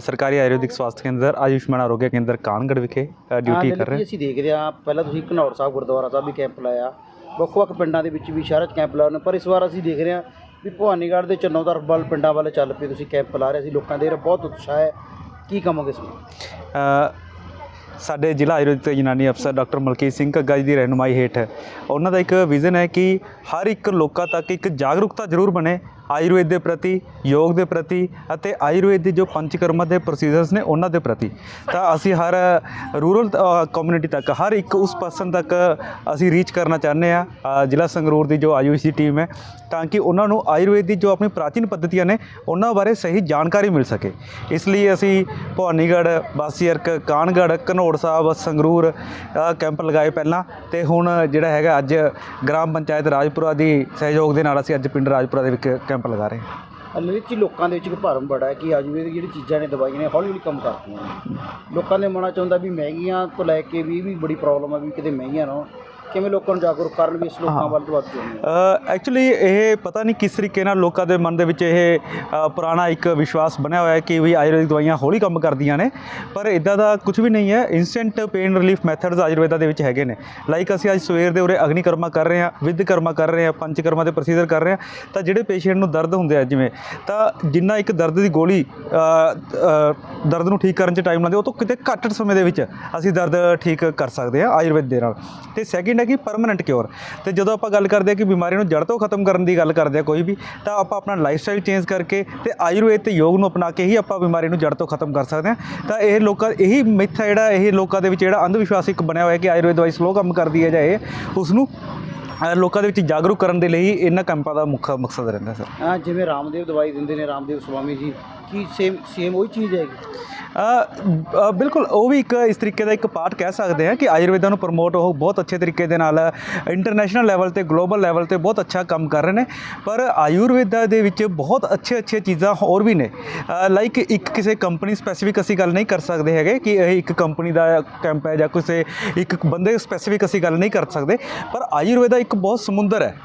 ਸਰਕਾਰੀ ਆਯੁਰਵੈਦਿਕ ਸਵਾਸਥ ਕੇਂਦਰ ਆਯੁਸ਼ਮਾਨ ਆਰੋਗਿਆ ਕੇਂਦਰ ਕਾਨਗੜ ਵਿਖੇ ਡਿਊਟੀ ਹਾਂ, ਕਰ ਰਹੇ। ਜੀ, ਅਸੀਂ ਦੇਖਦੇ ਹਾਂ? ਪਹਿਲਾਂ ਤੁਸੀਂ ਘਨੌਰ ਸਾਹਿਬ ਗੁਰਦੁਆਰਾ ਸਾਹਿਬ ਵੀ ਕੈਂਪ ਲਾਇਆ। ਵੱਖ-ਵੱਖ ਪਿੰਡਾਂ ਦੇ ਵਿੱਚ ਵੀ ਸ਼ਹਿਰਾਂ 'ਚ ਕੈਂਪ ਲਾਏ ਨੇ। ਪਰ ਇਸ ਵਾਰ ਅਸੀਂ ਦੇਖ ਰਹੇ ਹਾਂ ਵੀ ਭਵਾਨੀਗੜ੍ਹ ਦੇ ਚੰਨੌਦਰ ਵੱਲ ਪਿੰਡਾਂ ਵੱਲ ਚੱਲ ਪਏ, ਤੁਸੀਂ ਕੈਂਪ ਲਾ ਰਹੇ ਸੀ ਲੋਕਾਂ ਦੇ ਬਹੁਤ ਉਤਸ਼ਾਹ ਹੈ। ਕੀ ਕਹੋਗੇ ਇਸ ਨੂੰ ਸਾਡੇ ਜ਼ਿਲ੍ਹਾ ਆਯੁਰਵੈਦਿਕ ਤੇ ਯੂਨਾਨੀ ਅਫਸਰ ਡਾਕਟਰ ਮਲਕੀਤ ਸਿੰਘ ਘੱਗਾ ਜੀ ਦੀ ਰਹਿਨੁਮਾਈ ਹੇਠ ਉਹਨਾਂ ਦਾ ਇੱਕ ਵਿਜ਼ਨ ਹੈ ਕਿ ਹਰ ਇੱਕ ਲੋਕਾਂ ਤੱਕ ਇੱਕ ਜਾਗਰੂਕਤਾ ਜ਼ਰੂਰ ਬਣੇ ਆਯੁਰਵੇਦ ਦੇ ਪ੍ਰਤੀ, ਯੋਗ ਦੇ ਪ੍ਰਤੀ ਅਤੇ ਆਯੁਰਵੇਦ ਦੇ ਜੋ ਪੰਚਕਰਮਾ ਦੇ ਪ੍ਰੋਸੀਜਰਸ ਨੇ ਉਹਨਾਂ ਦੇ ਪ੍ਰਤੀ। ਤਾਂ ਅਸੀਂ ਹਰ ਰੂਰਲ ਕਮਿਊਨਿਟੀ ਤੱਕ, ਹਰ ਇੱਕ ਉਸ ਪਰਸਨ ਤੱਕ ਅਸੀਂ ਰੀਚ ਕਰਨਾ ਚਾਹੁੰਦੇ ਆ ਜ਼ਿਲ੍ਹਾ ਸੰਗਰੂਰ ਦੀ ਜੋ ਆਯੁਸ਼ ਦੀ ਟੀਮ ਹੈ, ਤਾਂ ਕਿ ਉਹਨਾਂ ਨੂੰ ਆਯੁਰਵੇਦ ਦੀ ਜੋ ਆਪਣੀ ਪ੍ਰਾਚੀਨ ਪੱਧਤੀਆਂ ਨੇ, ਉਹਨਾਂ ਬਾਰੇ ਸਹੀ ਜਾਣਕਾਰੀ ਮਿਲ ਸਕੇ। ਇਸ ਲਈ ਅਸੀਂ ਭਵਾਨੀਗੜ੍ਹ ਬਾਸੀਅਰਕ ਕਾਨਗੜ੍ਹ, ਘਨੌੜ ਸਾਹਿਬ, ਸੰਗਰੂਰ ਕੈਂਪ ਲਗਾਏ ਪਹਿਲਾਂ ਤੇ ਹੁਣ ਜਿਹੜਾ ਹੈਗਾ ਅੱਜ ਗ੍ਰਾਮ ਪੰਚਾਇਤ ਰਾਜਪੁਰਾ ਦੀ ਸਹਿਯੋਗ ਦੇ ਨਾਲ ਅਸੀਂ ਅੱਜ ਪਿੰਡ ਰਾਜਪੁਰਾ ਦੇ ਵਿੱਚ ਕੈਂਪ ਲਗਾ ਰਹੇ ਹਾਂ। ਲਲਿਤ ਜੀ ਲੋਕਾਂ ਦੇ ਵਿੱਚ ਇੱਕ ਭਰਮ ਬੜਾ ਹੈ ਕਿ ਆਯੁਰਵੇਦਿਕ ਜਿਹੜੀ ਚੀਜ਼ਾਂ ਨੇ ਦਵਾਈਆਂ ਨੇ ਹੌਲੀ ਹੌਲੀ ਕੰਮ ਕਰਦੀਆਂ ਨੇ। ਲੋਕਾਂ ਦੇ ਮਨਾਂ 'ਚ ਹੁੰਦਾ ਵੀ ਮਹਿੰਗੀਆਂ ਤੋਂ ਲੈ ਕੇ ਵੀ ਇਹ ਵੀ ਬੜੀ ਪ੍ਰੋਬਲਮ ਆ ਵੀ ਕਿਤੇ ਮਹਿੰਗੀਆਂ ਨਾ ਹੋਣ। ਕਿਵੇਂ ਲੋਕਾਂ ਨੂੰ ਜਾਗਰੂਕ ਕਰਨ ਵੀ ਇਸ ਲੋਕਾਂ ਵੱਲ ਤੋਂ ਵੱਧ ਐਕਚੁਅਲੀ ਇਹ ਪਤਾ ਨਹੀਂ ਕਿਸ ਤਰੀਕੇ ਨਾਲ ਲੋਕਾਂ ਦੇ ਮਨ ਦੇ ਵਿੱਚ ਇਹ ਅ, ਪੁਰਾਣਾ ਇੱਕ ਵਿਸ਼ਵਾਸ ਬਣਿਆ ਹੋਇਆ ਹੈ ਕਿ ਵੀ ਆਯੁਰਵੈਦਿਕ ਦਵਾਈਆਂ ਹੌਲੀ ਕੰਮ ਕਰਦੀਆਂ ਨੇ ਪਰ ਇਦਾਂ ਦਾ ਕੁਝ ਵੀ ਨਹੀਂ ਹੈ। Instant pain relief methods Ayurveda ਦੇ ਵਿੱਚ ਹੈਗੇ ਨੇ। ਲਾਈਕ ਅਸੀਂ ਅੱਜ ਸਵੇਰ ਦੇ ਉਰੇ ਅਗਨੀ ਕਰਮਾ ਕਰ ਰਹੇ ਹਾਂ ਵਿਦ ਕਰਮਾ ਕਰ ਰਹੇ ਹਾਂ ਪੰਚ ਕਰਮਾ ਦੇ ਪ੍ਰੋਸੀਜਰ ਕਰ ਰਹੇ ਹਾਂ ਤਾਂ ਜਿਹੜੇ ਪੇਸ਼ੈਂਟ ਨੂੰ ਦਰਦ ਹੁੰਦੇ ਆ ਜਿਵੇਂ ਤਾਂ ਜਿੰਨਾ ਇੱਕ ਦਰਦ ਦੀ ਗੋਲੀ ਅ, ਅ, ਦਰਦ ਨੂੰ ਠੀਕ ਕਰਨ 'ਚ ਟਾਈਮ ਲਾਉਂਦੀ ਉਹ ਤੋਂ ਕਿਤੇ ਘੱਟ ਸਮੇਂ ਦੇ ਵਿੱਚ ਅਸੀਂ ਦਰਦ ਠੀਕ ਕਰ ਸਕਦੇ ਹਾਂ ਆਯੁਰਵੇਦ ਦੇ ਨਾਲ। ਤੇ ਸੈਕਿੰਡ ਹੈ ਕਿ ਪਰਮਨੈਂਟ ਕਿਉਰ ਤੇ ਜਦੋਂ ਆਪਾਂ ਗੱਲ ਕਰਦੇ ਹਾਂ ਕਿ ਬਿਮਾਰੀ ਨੂੰ ਜੜ ਤੋਂ ਖਤਮ ਕਰਨ ਦੀ ਗੱਲ ਕਰਦੇ ਆ ਕੋਈ ਵੀ, ਤਾਂ ਆਪਾਂ ਆਪਣਾ ਲਾਈਫ ਸਟਾਈਲ ਚੇਂਜ ਕਰਕੇ ਤੇ ਆਯੁਰਵੇਦ ਤੇ ਯੋਗ ਨੂੰ ਅਪਣਾ ਕੇ ਹੀ ਆਪਾਂ ਬਿਮਾਰੀ ਨੂੰ ਜੜ ਤੋਂ ਖਤਮ ਕਰ ਸਕਦੇ ਹਾਂ। ਤਾਂ ਇਹ ਲੋਕਾਂ, ਇਹੀ ਮਿੱਥ ਜਿਹੜਾ, ਇਹ ਲੋਕਾਂ ਦੇ ਵਿੱਚ ਜਿਹੜਾ ਅੰਧ ਵਿਸ਼ਵਾਸ ਇੱਕ ਬਣਿਆ ਹੋਇਆ ਕਿ ਆਯੁਰਵੇਦ ਦਵਾਈ ਸਲੋ ਕੰਮ ਕਰਦੀ ਹੈ ਜਾਂ ਇਹ ਉਸ ਨੂੰ ਲੋਕਾਂ ਦੇ ਵਿੱਚ ਜਾਗਰੂਕ ਕਰਨ ਦੇ ਲਈ ਇਹਨਾਂ ਕੈਂਪਾਂ ਦਾ ਮੁੱਖ ਮਕਸਦ ਰਹਿੰਦਾ ਸਰ। ਜਿਵੇਂ ਰਾਮਦੇਵ ਦਵਾਈ ਦਿੰਦੇ ਨੇ, ਰਾਮਦੇਵ ਸਵਾਮੀ ਜੀ। ਕੀ ਸੇਮ ਸੇਮ ਉਹੀ ਚੀਜ਼ ਹੈਗੀ? ਅ, ਬਿਲਕੁਲ ਉਹ ਵੀ ਇੱਕ ਇਸ ਤਰੀਕੇ ਦਾ ਇੱਕ ਪਾਰਟ ਕਹਿ ਸਕਦੇ ਹਾਂ ਕਿ ਆਯੁਰਵੇਦਾ ਨੂੰ ਪ੍ਰਮੋਟ ਉਹ ਬਹੁਤ ਅੱਛੇ ਤਰੀਕੇ ਦੇ ਨਾਲ ਇੰਟਰਨੈਸ਼ਨਲ ਲੈਵਲ ਤੇ ਗਲੋਬਲ ਲੈਵਲ ਤੇ ਬਹੁਤ ਅੱਛਾ ਕੰਮ ਕਰ ਰਹੇ ਨੇ ਪਰ ਆਯੁਰਵੇਦਾ ਦੇ ਵਿੱਚ ਬਹੁਤ ਅੱਛੇ ਅੱਛੇ ਚੀਜ਼ਾਂ ਹੋਰ ਵੀ ਨੇ। ਲਾਈਕ ਇੱਕ ਕਿਸੇ ਕੰਪਨੀ ਸਪੈਸੀਫਿਕ ਅਸੀਂ ਗੱਲ ਨਹੀਂ ਕਰ ਸਕਦੇ ਹੈਗੇ ਕਿ ਇਹ ਇੱਕ ਕੰਪਨੀ ਦਾ ਕੈਂਪ ਹੈ ਜਾਂ ਕਿਸੇ ਇੱਕ ਬੰਦੇ ਸਪੈਸੀਫਿਕ ਅਸੀਂ ਗੱਲ ਨਹੀਂ ਕਰ ਸਕਦੇ ਪਰ ਆਯੁਰਵੇਦਾ ਇੱਕ ਬਹੁਤ ਸਮੁੰਦਰ ਹੈ।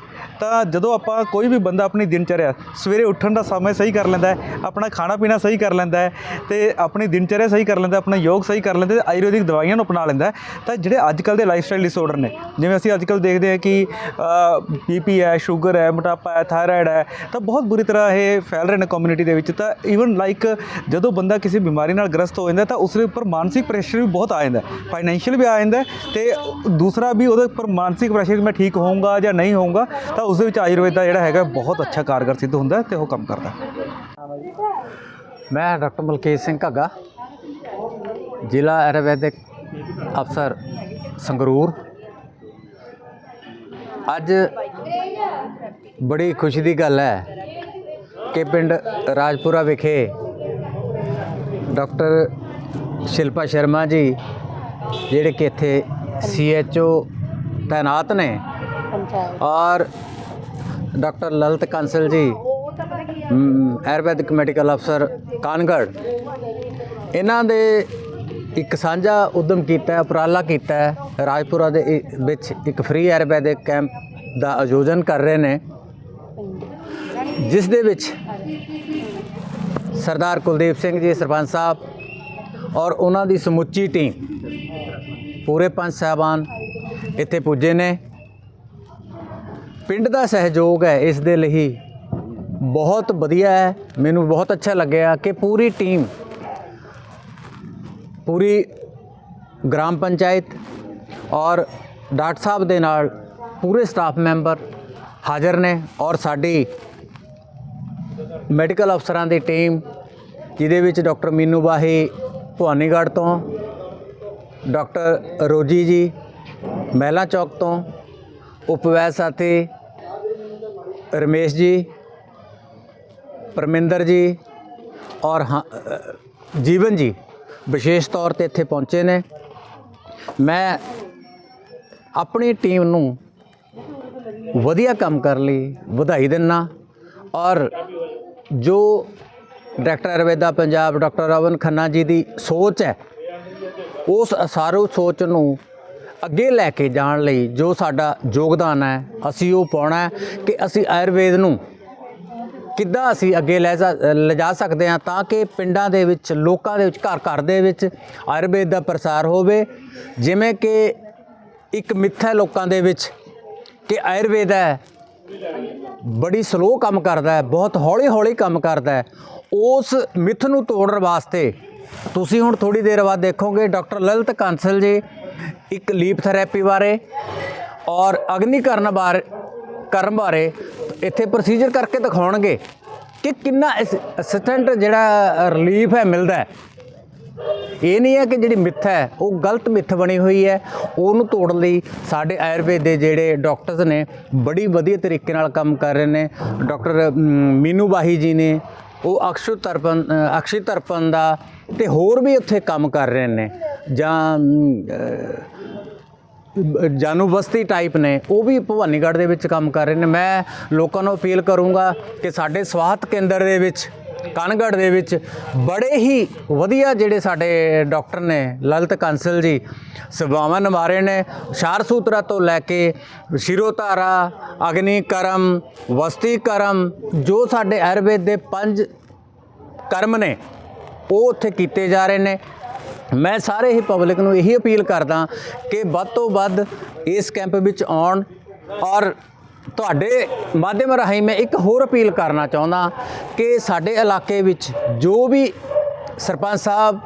ਤਾਂ ਜਦੋਂ ਆਪਾਂ ਕੋਈ ਵੀ ਬੰਦਾ ਆਪਣੀ ਦਿਨਚਰਿਆ ਸਵੇਰੇ ਉੱਠਣ ਦਾ ਸਮਾਂ ਸਹੀ ਕਰ ਲੈਂਦਾ ਹੈ, ਆਪਣਾ ਖਾਣਾ ਪੀਣਾ ਸਹੀ ਕਰ ਲੈਂਦਾ ਹੈ ਤੇ ਆਪਣੀ ਦਿਨਚਰਿਆ ਸਹੀ ਕਰ ਲੈਂਦਾ ਆਪਣਾ ਯੋਗ ਸਹੀ ਕਰ ਲੈਂਦਾ ਤੇ ਆਯੁਰਵੈਦਿਕ ਦਵਾਈਆਂ ਨੂੰ ਅਪਣਾ ਲੈਂਦਾ ਤਾਂ ਜਿਹੜੇ ਅੱਜ ਕੱਲ੍ਹ ਦੇ ਲਾਈਫ ਸਟਾਈਲ ਡਿਸਆਰਡਰ ਨੇ, ਜਿਵੇਂ ਅਸੀਂ ਅੱਜ ਕੱਲ੍ਹ ਦੇਖਦੇ ਹਾਂ ਕਿ ਬੀਪੀ ਹੈ ਸ਼ੂਗਰ ਹੈ, ਮੋਟਾਪਾ ਹੈ ਥਾਇਰਾਇਡ ਹੈ, ਤਾਂ ਬਹੁਤ ਬੁਰੀ ਤਰ੍ਹਾਂ ਇਹ ਫੈਲ ਰਹੇ ਨੇ ਕਮਿਊਨਿਟੀ ਦੇ ਵਿੱਚ, ਤਾਂ ਈਵਨ ਲਾਈਕ ਜਦੋਂ ਬੰਦਾ ਕਿਸੇ ਬਿਮਾਰੀ ਨਾਲ ਗ੍ਰਸਤ ਹੋ ਜਾਂਦਾ ਤਾਂ ਉਸ ਦੇ ਉੱਪਰ ਮਾਨਸਿਕ ਪ੍ਰੈਸ਼ਰ ਵੀ ਬਹੁਤ ਆ ਜਾਂਦਾ ਫਾਈਨੈਂਸ਼ੀਅਲ ਵੀ ਆ ਜਾਂਦਾ ਹੈ ਤੇ ਦੂਸਰਾ ਵੀ ਉਹਦੇ ਉੱਪਰ ਮਾਨਸਿਕ ਪ੍ਰੈਸ਼ਰ ਮੈਂ ਠੀਕ ਹੋਊਂਗਾ ਜਾਂ ਨਹੀਂ ਹੋਊਂਗਾ, ਤਾਂ ਉਸ ਦੇ ਵਿੱਚ ਆਯੁਰਵੇਦਾ ਜਿਹੜਾ ਹੈਗਾ ਬਹੁਤ ਅੱਛਾ ਕਾਰਗਰ ਸਿੱਧ ਹੁੰਦਾ ਹੈ ਤੇ ਉਹ ਕੰਮ ਕਰਦਾ ਮੈਂ ਡਾਕਟਰ ਮਲਕੀਤ ਸਿੰਘ ਘੱਗਾ ਜ਼ਿਲ੍ਹਾ ਆਯੁਰਵੈਦਿਕ ਅਫਸਰ ਸੰਗਰੂਰ। ਅੱਜ ਬੜੀ ਖੁਸ਼ੀ ਦੀ ਗੱਲ ਹੈ ਕਿ ਪਿੰਡ ਰਾਜਪੁਰਾ ਵਿਖੇ ਡਾਕਟਰ ਸ਼ਿਲਪਾ ਸ਼ਰਮਾ ਜੀ ਜਿਹੜੇ ਕਿ ਇੱਥੇ ਸੀਐਚਓ ਤਾਇਨਾਤ ਨੇ ਔਰ ਡਾਕਟਰ ਲਲਿਤ ਕੰਸਲ ਜੀ ਆਯੁਰਵੈਦਿਕ ਮੈਡੀਕਲ ਅਫਸਰ ਕਾਨਗੜ। ਇਹਨਾਂ ਦੇ ਇੱਕ ਸਾਂਝਾ ਉਦਮ ਕੀਤਾ ਉਪਰਾਲਾ ਕੀਤਾ ਰਾਜਪੁਰਾ ਦੇ ਵਿੱਚ ਇੱਕ ਫ੍ਰੀ ਆਯੁਰਵੈਦਿਕ ਕੈਂਪ ਦਾ ਆਯੋਜਨ ਕਰ ਰਹੇ ਨੇ। ਜਿਸ ਦੇ ਵਿੱਚ ਸਰਦਾਰ ਕੁਲਦੀਪ ਸਿੰਘ ਜੀ, ਸਰਪੰਚ ਸਾਹਿਬ ਔਰ ਉਹਨਾਂ ਦੀ ਸਮੁੱਚੀ ਟੀਮ ਪੂਰੇ ਪੰਜ ਸਾਹਿਬਾਨ ਇੱਥੇ ਪੁੱਜੇ ਨੇ। ਪਿੰਡ ਦਾ ਸਹਿਯੋਗ ਹੈ, ਇਸ ਦੇ ਲਈ ਬਹੁਤ ਵਧੀਆ ਹੈ। ਮੈਨੂੰ ਬਹੁਤ ਅੱਛਾ ਲੱਗਿਆ ਕਿ ਪੂਰੀ ਟੀਮ, ਪੂਰੀ ਗ੍ਰਾਮ ਪੰਚਾਇਤ ਔਰ ਡਾਕਟਰ ਸਾਹਿਬ ਦੇ ਨਾਲ ਪੂਰੇ ਸਟਾਫ ਮੈਂਬਰ ਹਾਜ਼ਰ ਨੇ ਔਰ ਸਾਡੀ ਮੈਡੀਕਲ ਅਫਸਰਾਂ ਦੀ ਟੀਮ, ਜਿਹਦੇ ਵਿੱਚ ਡਾਕਟਰ ਮੀਨੂ ਬਾਹੀ ਭਵਾਨੀਗੜ੍ਹ ਤੋਂ, ਡਾਕਟਰ ਰੋਜੀ ਜੀ ਮਹਿਲਾ ਚੌਕ ਤੋਂ ਉਪਵੈਦ ਸਾਥੀ ਰਮੇਸ਼ ਜੀ ਪਰਮਿੰਦਰ ਜੀ ਔਰ ਹਾਂ, ਜੀਵਨ ਜੀ ਵਿਸ਼ੇਸ਼ ਤੌਰ ਤੇ ਇੱਥੇ ਪਹੁੰਚੇ ਨੇ। ਮੈਂ ਆਪਣੀ ਟੀਮ ਨੂੰ ਵਧੀਆ ਕੰਮ ਕਰਨ ਲਈ ਵਧਾਈ ਦਿੰਨਾ ਔਰ ਜੋ ਡਾਕਟਰ ਅਰਵੇਦਾ ਪੰਜਾਬ ਡਾਕਟਰ ਰਵਨ ਖੰਨਾ ਜੀ ਦੀ ਸੋਚ ਹੈ ਉਸ ਅਸਾਰੂ ਸੋਚ ਨੂੰ ਅੱਗੇ ਲੈ ਕੇ ਜਾਣ ਲਈ ਜੋ ਸਾਡਾ ਯੋਗਦਾਨ ਹੈ, ਅਸੀਂ ਉਹ ਪਾਉਣਾ ਹੈ ਕਿ ਅਸੀਂ ਆਯੁਰਵੇਦ ਨੂੰ ਕਿੱਦਾਂ ਅਸੀਂ ਅੱਗੇ ਲੈ ਜਾ ਲਿਜਾ ਸਕਦੇ ਹਾਂ ਤਾਂ ਕਿ ਪਿੰਡਾਂ ਦੇ ਵਿੱਚ, ਲੋਕਾਂ ਦੇ ਵਿੱਚ, ਘਰ ਘਰ ਦੇ ਵਿੱਚ ਆਯੁਰਵੇਦ ਦਾ ਪ੍ਰਸਾਰ ਹੋਵੇ। ਜਿਵੇਂ ਕਿ ਇੱਕ ਮਿੱਥ ਹੈ ਲੋਕਾਂ ਦੇ ਵਿੱਚ ਕਿ ਆਯੁਰਵੇਦ ਹੈ, ਬੜੀ ਸਲੋ ਕੰਮ ਕਰਦਾ ਹੈ, ਬਹੁਤ ਹੌਲੀ ਹੌਲੀ ਕੰਮ ਕਰਦਾ ਹੈ। ਉਸ ਮਿੱਥ ਨੂੰ ਤੋੜਨ ਵਾਸਤੇ ਤੁਸੀਂ ਹੁਣ ਥੋੜੀ ਦੇਰ ਬਾਅਦ ਦੇਖੋਗੇ, ਡਾਕਟਰ ਲਲਿਤ ਕਾਂਸਲ ਜੀ ਇੱਕ ਲੀਪ ਥੈਰੇਪੀ ਬਾਰੇ ਔਰ ਅਗਨੀਕਰਨ ਬਾਰੇ, ਕਰਨ ਬਾਰੇ ਇੱਥੇ ਪ੍ਰੋਸੀਜਰ ਕਰਕੇ ਦਿਖਾਉਣਗੇ ਕਿ ਕਿੰਨਾ ਅਸਿਸਟੈਂਟ ਜਿਹੜਾ ਰਿਲੀਫ ਹੈ, ਮਿਲਦਾ ਹੈ। ਇਹ ਨਹੀਂ ਹੈ ਕਿ ਜਿਹੜੀ ਮਿੱਥ ਹੈ, ਉਹ ਗਲਤ ਮਿੱਥ ਬਣੀ ਹੋਈ ਹੈ। ਉਹਨੂੰ ਤੋੜਨ ਲਈ ਸਾਡੇ ਆਯੁਰਵੇਦ ਦੇ ਜਿਹੜੇ ਡਾਕਟਰਸ ਨੇ ਬੜੀ ਵਧੀਆ ਤਰੀਕੇ ਨਾਲ ਕੰਮ ਕਰ ਰਹੇ ਨੇ। ਡਾਕਟਰ ਮੀਨੂ ਬਾਹੀ ਜੀ ਨੇ ਉਹ ਅਕਸ਼ੂ ਤਰਪਨ ਅ, ਅਕਸ਼ੀ ਤਰਪਨ ਦਾ ਤੇ ਹੋਰ ਵੀ ਉੱਥੇ ਕੰਮ ਕਰ ਰਹੇ ਨੇ। ਜਾਂ ਜਾਨੂ ਬਸਤੀ ਟਾਈਪ ਨੇ ਉਹ ਵੀ ਭਵਾਨੀਗੜ੍ਹ ਦੇ ਵਿੱਚ ਕੰਮ ਕਰ ਰਹੇ ਨੇ। ਮੈਂ ਲੋਕਾਂ ਨੂੰ ਅਪੀਲ ਕਰੂੰਗਾ ਕਿ ਸਾਡੇ ਸਵਾਸਥ ਕੇਂਦਰ ਦੇ ਵਿੱਚ ਕਨਗੜ੍ਹ ਦੇ ਵਿੱਚ ਬੜੇ ਹੀ ਵਧੀਆ ਜਿਹੜੇ ਸਾਡੇ ਡਾਕਟਰ ਨੇ, ਲਲਿਤ ਕੰਸਲ ਜੀ, ਸੇਵਾਵਾਂ ਨਿਭਾ ਰਹੇ ਨੇ। ਸ਼ਾਰ ਸੂਤਰਾ ਤੋਂ ਲੈ ਕੇ ਸ਼ਿਰੋਧਾਰਾ, ਅਗਨੀ ਕਰਮ, ਵਸਤੀ ਕਰਮ, ਜੋ ਸਾਡੇ ਆਯੁਰਵੇਦ ਦੇ ਪੰਜ ਕਰਮ ਨੇ, ਉਹ ਉੱਥੇ ਕੀਤੇ ਜਾ ਰਹੇ ਨੇ। ਮੈਂ ਸਾਰੇ ਹੀ ਪਬਲਿਕ ਨੂੰ ਇਹੀ ਅਪੀਲ ਕਰਦਾ ਕਿ ਵੱਧ ਤੋਂ ਵੱਧ ਇਸ ਕੈਂਪ ਵਿੱਚ ਆਉਣ ਔਰ ਤੁਹਾਡੇ ਮਾਧਿਅਮ ਰਾਹੀਂ ਮੈਂ ਇੱਕ ਹੋਰ ਅਪੀਲ ਕਰਨਾ ਚਾਹੁੰਦਾ ਕਿ ਸਾਡੇ ਇਲਾਕੇ ਵਿੱਚ ਜੋ ਵੀ ਸਰਪੰਚ ਸਾਹਿਬ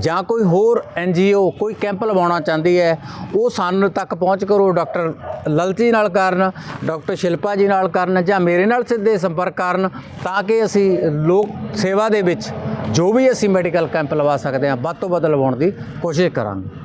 ਜਾਂ ਕੋਈ ਹੋਰ ਐਨਜੀਓ ਕੋਈ ਕੈਂਪ ਲਵਾਉਣਾ ਚਾਹੁੰਦੀ ਹੈ, ਉਹ ਸਾਨੂੰ ਤੱਕ ਪਹੁੰਚ ਕਰੋ ਡਾਕਟਰ ਲਲਤੀ ਨਾਲ ਕਰਨ, ਡਾਕਟਰ ਸ਼ਿਲਪਾ ਜੀ ਨਾਲ ਕਰਨ ਜਾਂ ਮੇਰੇ ਨਾਲ ਸਿੱਧੇ ਸੰਪਰਕ ਕਰਨ ਤਾਂ ਕਿ ਅਸੀਂ ਲੋਕ ਸੇਵਾ ਦੇ ਵਿੱਚ ਜੋ ਵੀ ਅਸੀਂ ਮੈਡੀਕਲ ਕੈਂਪ ਲਵਾ ਸਕਦੇ ਹਾਂ, ਵੱਧ ਤੋਂ ਵੱਧ ਲਵਾਉਣ ਦੀ ਕੋਸ਼ਿਸ਼ ਕਰਾਂਗੇ।